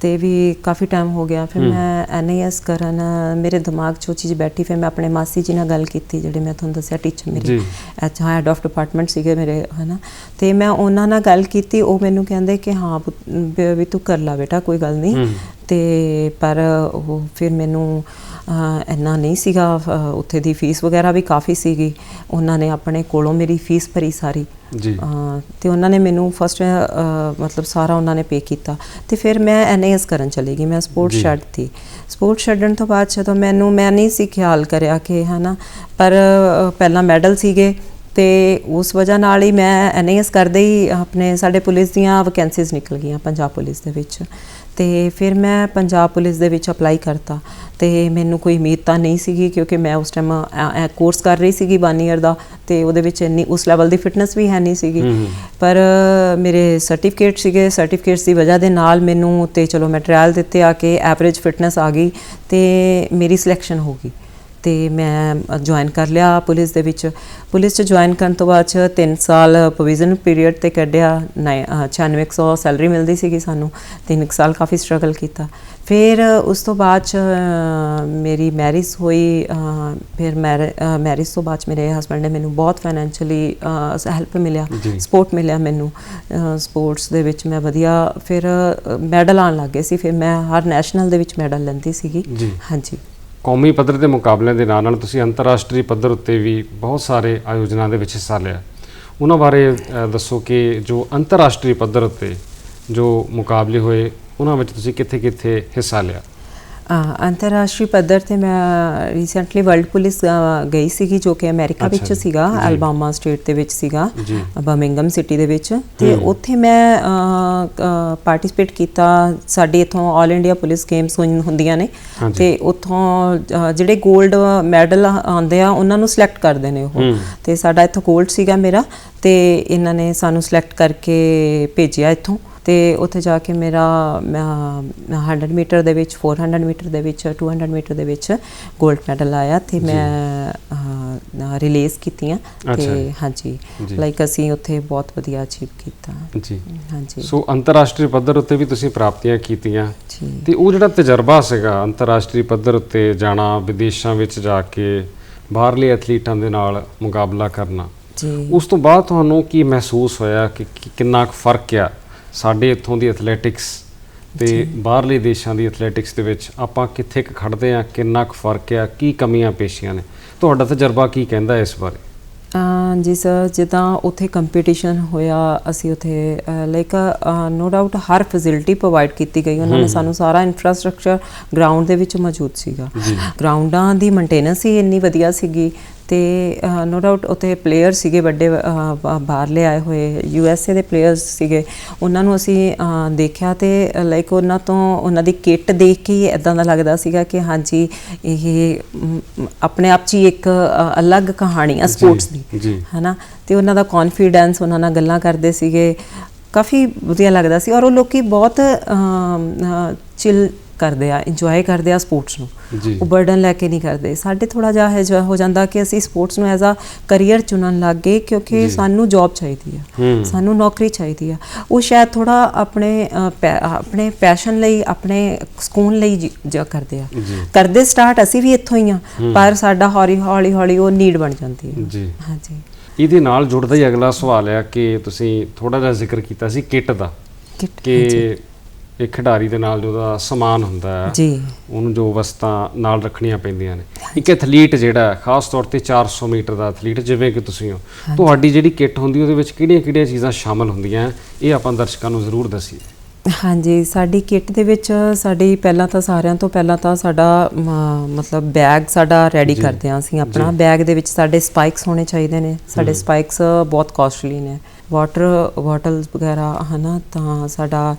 ਤੇ ਵੀ ਕਾਫੀ ਟਾਈਮ ਹੋ ਗਿਆ। ਫਿਰ ਮੈਂ ਐਨਆਈਐਸ ਕਰਨ ਮੇਰੇ ਦਿਮਾਗ 'ਚ ਉਹ ਚੀਜ਼ ਬੈਠੀ ਫਿਰ ਮੈਂ ਆਪਣੇ ਮਾਸੀ ਜੀ ਨਾਲ ਗੱਲ ਕੀਤੀ ਜਿਹੜੇ ਮੈਂ ਤੁਹਾਨੂੰ ਦੱਸਿਆ ਟੀਚਰ ਮੇਰੇ। ਅੱਛਾ ਹੈਡ ਆਫ ਡਿਪਾਰਟਮੈਂਟ ਸੀਗੇ ਮੇਰੇ ਹਨਾ। ਤੇ ਮੈਂ ਉਹਨਾਂ ਨਾਲ ਗੱਲ ਕੀਤੀ ਉਹ ਮੈਨੂੰ ਕਹਿੰਦੇ ਕਿ ਹਾਂ ਵੀ ਤੂੰ ਕਰ ਲੈ ਬੇਟਾ ਕੋਈ ਗੱਲ ਨਹੀਂ। ਤੇ ਪਰ ਉਹ ਫਿਰ ਮੈਨੂੰ ਇੰਨਾ ਨਹੀਂ ਸੀਗਾ ਉੱਥੇ ਦੀ ਫੀਸ ਵਗੈਰਾ ਵੀ ਕਾਫੀ ਸੀਗੀ। ਉਹਨਾਂ ਨੇ ਆਪਣੇ ਕੋਲੋਂ ਮੇਰੀ ਫੀਸ ਭਰੀ ਸਾਰੀ।
ਜੀ।
ਤੇ ਉਹਨਾਂ ਨੇ ਮੈਨੂੰ ਫਸਟ ਮਤਲਬ ਸਾਰਾ ਉਹਨਾਂ ਨੇ ਪੇ ਕੀਤਾ। ਤੇ ਫਿਰ ਮੈਂ ਐਨਏਐਸ ਕਰਨ ਚਲੀ ਗਈ। ਮੈਂ ਸਪੋਰਟ
ਜੀ।
ਛੱਡਤੀ ਸਪੋਰਟ ਛੱਡਣ ਤੋਂ ਬਾਅਦ ਜਦੋਂ ਮੈਨੂੰ ਮੈਂ ਨਹੀਂ ਸੀ ਖਿਆਲ ਕਰਿਆ ਕਿ ਹਨਾ ਪਰ ਪਹਿਲਾਂ ਮੈਡਲ ਸੀਗੇ। ਤੇ ਉਸ ਵਜ੍ਹਾ ਨਾਲ ਹੀ ਮੈਂ ਐਨਏਐਸ ਕਰਦੇ ਹੀ ਆਪਣੇ ਸਾਡੇ ਪੁਲਿਸ ਦੀਆਂ ਵੈਕੈਂਸੀਜ਼ ਨਿਕਲ ਗਈਆਂ ਪੰਜਾਬ ਪੁਲਿਸ ਦੇ ਵਿੱਚ। ਤੇ ਫਿਰ ਮੈਂ ਪੰਜਾਬ ਪੁਲਿਸ ਦੇ ਵਿੱਚ ਅਪਲਾਈ ਕਰਤਾ ਤੇ ਮੈਨੂੰ ਕੋਈ ਉਮੀਦ ਤਾਂ ਨਹੀਂ ਸੀਗੀ ਕਿਉਂਕਿ ਮੈਂ ਉਸ ਟਾਈਮ ਕੋਰਸ ਕਰ ਰਹੀ ਸੀਗੀ 1 ਇਅਰ ਦਾ ਤੇ ਉਹਦੇ ਵਿੱਚ ਇੰਨੀ ਉਸ ਲੈਵਲ ਦੀ ਫਿਟਨੈਸ ਵੀ ਹੈ ਨਹੀਂ ਸੀਗੀ। ਪਰ ਮੇਰੇ ਸਰਟੀਫਿਕੇਟ ਸੀਗੇ ਸਰਟੀਫਿਕੇਟਸ ਦੀ ਵਜ੍ਹਾ ਦੇ ਨਾਲ ਮੈਨੂੰ ਤੇ ਚਲੋ ਮੈਂ ਟ੍ਰਾਇਲ ਦਿੱਤੇ ਆ ਕੇ ਐਵਰੇਜ ਫਿਟਨੈਸ ਆ ਗਈ ਤੇ ਮੇਰੀ ਸਿਲੈਕਸ਼ਨ ਹੋ ਗਈ। ਤੇ ਮੈਂ ਜੁਆਇਨ ਕਰ ਲਿਆ ਪੁਲਿਸ ਦੇ ਵਿੱਚ। ਪੁਲਿਸ 'ਚ ਜੁਆਇਨ ਕਰਨ ਤੋਂ ਬਾਅਦ 'ਚ 3 ਸਾਲ ਪ੍ਰੋਵੀਜ਼ਨ ਪੀਰੀਅਡ ਤੇ ਕੱਢਿਆ। ਨਾਇ- ਅ, 9600 ਸੈਲਰੀ ਮਿਲਦੀ ਸੀਗੀ ਸਾਨੂੰ। 3 ਸਾਲ ਕਾਫੀ ਸਟਰਗਲ ਕੀਤਾ। ਫਿਰ ਉਸ ਤੋਂ ਬਾਅਦ 'ਚ ਮੇਰੀ ਮੈਰਿਜ ਹੋਈ। ਫਿਰ ਮੈਰਿਜ ਤੋਂ ਬਾਅਦ ਮੇਰੇ ਹਸਬੰਡ ਨੇ ਮੈਨੂੰ ਬਹੁਤ ਫਾਈਨੈਂਸ਼ੀਅਲੀ ਹੈਲਪ ਮਿਲਿਆ। ਸਪੋਰਟ ਮਿਲਿਆ ਮੈਨੂੰ। ਸਪੋਰਟਸ ਦੇ ਵਿੱਚ ਮੈਂ ਵਧੀਆ ਫਿਰ ਮੈਡਲ ਆਉਣ ਲੱਗੇ ਸੀ। ਫਿਰ ਮੈਂ ਹਰ ਨੈਸ਼ਨਲ ਦੇ ਵਿੱਚ ਮੈਡਲ ਲੈਂਦੀ ਸੀਗੀ। ਹਾਂਜੀ।
ਕੌਮੀ ਪੱਧਰ ਦੇ ਮੁਕਾਬਲਿਆਂ ਦੇ ਨਾਲ ਨਾਲ ਤੁਸੀਂ ਅੰਤਰਰਾਸ਼ਟਰੀ ਪੱਧਰ ਉੱਤੇ ਵੀ ਬਹੁਤ ਸਾਰੇ ਆਯੋਜਨਾਂ ਦੇ ਵਿੱਚ ਹਿੱਸਾ ਲਿਆ। ਉਹਨਾਂ ਬਾਰੇ ਦੱਸੋ ਕਿ ਜੋ ਅੰਤਰਰਾਸ਼ਟਰੀ ਪੱਧਰ ਉੱਤੇ ਜੋ ਮੁਕਾਬਲੇ ਹੋਏ, ਉਹਨਾਂ ਵਿੱਚ ਤੁਸੀਂ ਕਿੱਥੇ-ਕਿੱਥੇ ਹਿੱਸਾ ਲਿਆ?
ਅੰਤਰਰਾਸ਼ਟਰੀ ਪੱਧਰ ਤੇ ਮੈਂ ਰੀਸੈਂਟਲੀ ਵਰਲਡ ਪੁਲਿਸ ਗਈ ਸੀਗੀ ਜੋ ਕਿ ਅਮਰੀਕਾ ਵਿੱਚ ਸੀਗਾ ਅਲਬਾਮਾ ਸਟੇਟ ਦੇ ਵਿੱਚ ਸੀਗਾ ਬਰਮਿੰਗਮ ਸਿਟੀ ਦੇ ਵਿੱਚ। ਤੇ ਉੱਥੇ ਮੈਂ ਪਾਰਟਿਸਿਪੇਟ ਕੀਤਾ ਸਾਡੇ ਇਥੋਂ ਆਲ ਇੰਡੀਆ ਪੁਲਿਸ ਗੇਮਸ ਹੁੰਦੀਆਂ ਨੇ। ਤੇ ਉੱਥੋਂ ਜਿਹੜੇ 골ਡ ਮੈਡਲ ਆਉਂਦੇ ਆ ਉਹਨਾਂ ਨੂੰ ਸਿਲੈਕਟ ਕਰਦੇ ਨੇ ਉਹ। ਤੇ ਸਾਡਾ ਇਥੋਂ 골ਡ ਸੀਗਾ ਮੇਰਾ ਤੇ ਇਹਨਾਂ ਨੇ ਸਾਨੂੰ ਸਿਲੈਕਟ ਕਰਕੇ ਭੇਜਿਆ ਇਥੋਂ। ਤੇ ਉੱਥੇ ਜਾ ਕੇ ਮੇਰਾ ਮੈਂ 100 ਮੀਟਰ ਦੇ ਵਿੱਚ 400 ਮੀਟਰ ਦੇ ਵਿੱਚ 200 ਮੀਟਰ ਦੇ ਵਿੱਚ 골ਡ ਮੈਡਲ ਆਇਆ ਤੇ ਮੈਂ ਰਿਲੀਜ਼ ਕੀਤੀਆਂ ਤੇ। ਹਾਂਜੀ। ਲਾਈਕ ਅਸੀਂ ਉੱਥੇ ਬਹੁਤ ਵਧੀਆ ਅਚੀਵ ਕੀਤਾ।
ਜੀ।
ਹਾਂਜੀ।
ਸੋ ਅੰਤਰਰਾਸ਼ਟਰੀ ਪੱਧਰ ਉੱਤੇ ਵੀ ਤੁਸੀਂ ਪ੍ਰਾਪਤੀਆਂ ਕੀਤੀਆਂ। ਤੇ ਉਹ ਜਿਹੜਾ ਤਜਰਬਾ ਸੀਗਾ ਅੰਤਰਰਾਸ਼ਟਰੀ ਪੱਧਰ ਉੱਤੇ ਜਾਣਾ ਵਿਦੇਸ਼ਾਂ ਵਿੱਚ ਜਾ ਕੇ ਬਾਹਰਲੇ ਐਥਲੀਟਾਂ ਦੇ ਨਾਲ ਮੁਕਾਬਲਾ ਕਰਨਾ
ਜੀ।
ਉਸ ਤੋਂ ਬਾਅਦ ਤੁਹਾਨੂੰ ਕੀ ਮਹਿਸੂਸ ਹੋਇਆ ਕਿ ਕਿ ਕਿੰਨਾ ਕੁ ਫ਼ਰਕ ਆ? ਸਾਡੇ ਇੱਥੋਂ ਦੀ ਐਥਲੈਟਿਕਸ ਤੇ ਬਾਹਰਲੇ ਦੇਸ਼ਾਂ ਦੀ ਐਥਲੈਟਿਕਸ ਦੇ ਵਿੱਚ ਆਪਾਂ ਕਿੱਥੇ ਕੁ ਖੜਦੇ ਆ ਕਿੰਨਾ ਕੁ ਫ਼ਰਕ ਆ ਕੀ ਕਮੀਆਂ ਪੇਸ਼ੀਆਂ ਨੇ? ਤੁਹਾਡਾ ਤਜਰਬਾ ਕੀ ਕਹਿੰਦਾ ਇਸ ਬਾਰੇ?
ਜੀ ਸਰ ਜਿੱਦਾਂ ਉੱਥੇ ਕੰਪੀਟੀਸ਼ਨ ਹੋਇਆ ਅਸੀਂ ਉੱਥੇ ਲਾਈਕ ਨੋ ਡਾਊਟ ਹਰ ਫੈਸਿਲਿਟੀ ਪ੍ਰੋਵਾਈਡ ਕੀਤੀ ਗਈ। ਉਹਨਾਂ ਨੇ ਸਾਨੂੰ ਸਾਰਾ ਇਨਫਰਾਸਟ੍ਰਕਚਰ ਗਰਾਊਂਡ ਦੇ ਵਿੱਚ ਮੌਜੂਦ ਸੀਗਾ। ਗਰਾਊਂਡਾਂ ਦੀ ਮੇਨਟੇਨੈਂਸ ਹੀ ਇੰਨੀ ਵਧੀਆ ਸੀਗੀ ਤੇ ਨੋ ਡਾਊਟ ਉੱਥੇ ਪਲੇਅਰ ਸੀਗੇ ਵੱਡੇ ਬਾਹਰਲੇ ਆਏ ਹੋਏ ਯੂ ਐਸ ਏ ਦੇ ਪਲੇਅਰਸ ਸੀਗੇ। ਉਹਨਾਂ ਨੂੰ ਅਸੀਂ ਦੇਖਿਆ ਤੇ ਲਾਈਕ ਉਹਨਾਂ ਤੋਂ ਉਹਨਾਂ ਦੀ ਕਿੱਟ ਦੇਖ ਕੇ ਹੀ ਇਦਾਂ ਦਾ ਲੱਗਦਾ ਸੀਗਾ ਕਿ ਹਾਂਜੀ ਇਹ ਆਪਣੇ ਆਪ 'ਚ ਹੀ ਇੱਕ ਅਲੱਗ ਕਹਾਣੀ ਆ ਸਪੋਰਟਸ ਦੀ ਹਨਾ? ਤੇ ਉਹਨਾਂ ਦਾ ਕੌਨਫੀਡੈਂਸ ਉਹਨਾਂ ਨਾਲ ਗੱਲਾਂ ਕਰਦੇ ਸੀਗੇ। ਕਾਫੀ ਵਧੀਆ ਲੱਗਦਾ ਸੀ ਔਰ ਉਹ ਲੋਕੀ ਬਹੁਤ ਚਿਲ ਕਰਦੇ ਆ ਇੰਜੋਏ ਕਰਦੇ ਆ ਸਪੋਰਟਸ ਨੂੰ। ਉਹ ਬਰਡਨ ਲੈ ਕੇ ਨਹੀਂ ਕਰਦੇ। ਸਾਡੇ ਥੋੜਾ ਜਿਹਾ ਹੈ ਹੋ ਜਾਂਦਾ ਕਿ ਅਸੀਂ ਸਪੋਰਟਸ ਨੂੰ ਐਜ਼ ਅ ਕੈਰੀਅਰ ਚੁਣਨ ਲੱਗ ਗਏ ਕਿਉਂਕਿ। ਸਾਨੂੰ ਜੌਬ ਚਾਹੀਦੀ ਆ। ਸਾਨੂੰ ਨੌਕਰੀ ਚਾਹੀਦੀ ਆ। ਉਹ ਸ਼ਾਇਦ ਥੋੜਾ ਆਪਣੇ ਆਪਣੇ ਪੈਸ਼ਨ ਲਈ ਆਪਣੇ ਸਕੂਨ ਲਈ ਜੀ- ਕਰਦੇ ਆ। ਕਰਦੇ ਸਟਾਰਟ ਅਸੀਂ ਵੀ ਇੱਥੋਂ ਹੀ ਆ ਪਰ ਸਾਡਾ ਹੌਲੀ ਹੌਲੀ ਹੌਲੀ ਉਹ ਨੀਡ ਬਣ ਜਾਂਦੀ ਹੈ
ਜੀ।
ਹਾਂਜੀ।
ਇਹਦੇ ਨਾਲ ਜੁੜਦਾ ਹੀ ਅਗਲਾ ਸਵਾਲ ਆ ਕਿ ਤੁਸੀਂ ਥੋੜਾ ਜਿਹਾ ਜ਼ਿਕਰ ਕੀਤਾ ਸੀ ਕਿੱਟ ਦਾ। ਕਿ ਇੱਕ ਖਿਡਾਰੀ ਦੇ ਨਾਲ ਜੋ ਉਹਦਾ ਸਮਾਨ ਹੁੰਦਾ ਹੈ
ਜੀ।
ਉਹਨੂੰ ਜੋ ਵਸਤਾਂ ਨਾਲ ਰੱਖਣੀਆਂ ਪੈਂਦੀਆਂ ਨੇ। ਇੱਕ ਐਥਲੀਟ ਜਿਹੜਾ ਖਾਸ ਤੌਰ ਤੇ 400 ਮੀਟਰ ਦਾ ਐਥਲੀਟ ਜਿਵੇਂ ਕਿ ਤੁਸੀਂ ਹੋ ਤੁਹਾਡੀ ਜਿਹੜੀ ਕਿੱਟ ਹੁੰਦੀ ਉਹਦੇ ਵਿੱਚ ਕਿਹੜੀਆਂ-ਕਿਹੜੀਆਂ ਚੀਜ਼ਾਂ ਸ਼ਾਮਲ ਹੁੰਦੀਆਂ ਇਹ ਆਪਾਂ ਦਰਸ਼ਕਾਂ ਨੂੰ ਜ਼ਰੂਰ ਦੱਸੀਏ।
ਹਾਂਜੀ ਸਾਡੀ ਕਿੱਟ ਦੇ ਵਿੱਚ ਸਾਡੀ ਪਹਿਲਾਂ ਤਾਂ ਸਾਰਿਆਂ ਤੋਂ ਪਹਿਲਾਂ ਤਾਂ ਸਾਡਾ ਮਤਲਬ ਬੈਗ ਸਾਡਾ ਰੈਡੀ। ਕਰਦੇ ਹਾਂ ਅਸੀਂ ਆਪਣਾ। ਬੈਗ ਦੇ ਵਿੱਚ ਸਾਡੇ ਸਪਾਈਕਸ ਹੋਣੇ ਚਾਹੀਦੇ ਨੇ। ਸਾਡੇ ਸਪਾਈਕਸ ਬਹੁਤ ਕਾਸਟਲੀ ਨੇ। ਵਾਟਰ ਬੋਟਲਸ ਵਗੈਰਾ ਹਨਾ ਤਾਂ ਸਾਡਾ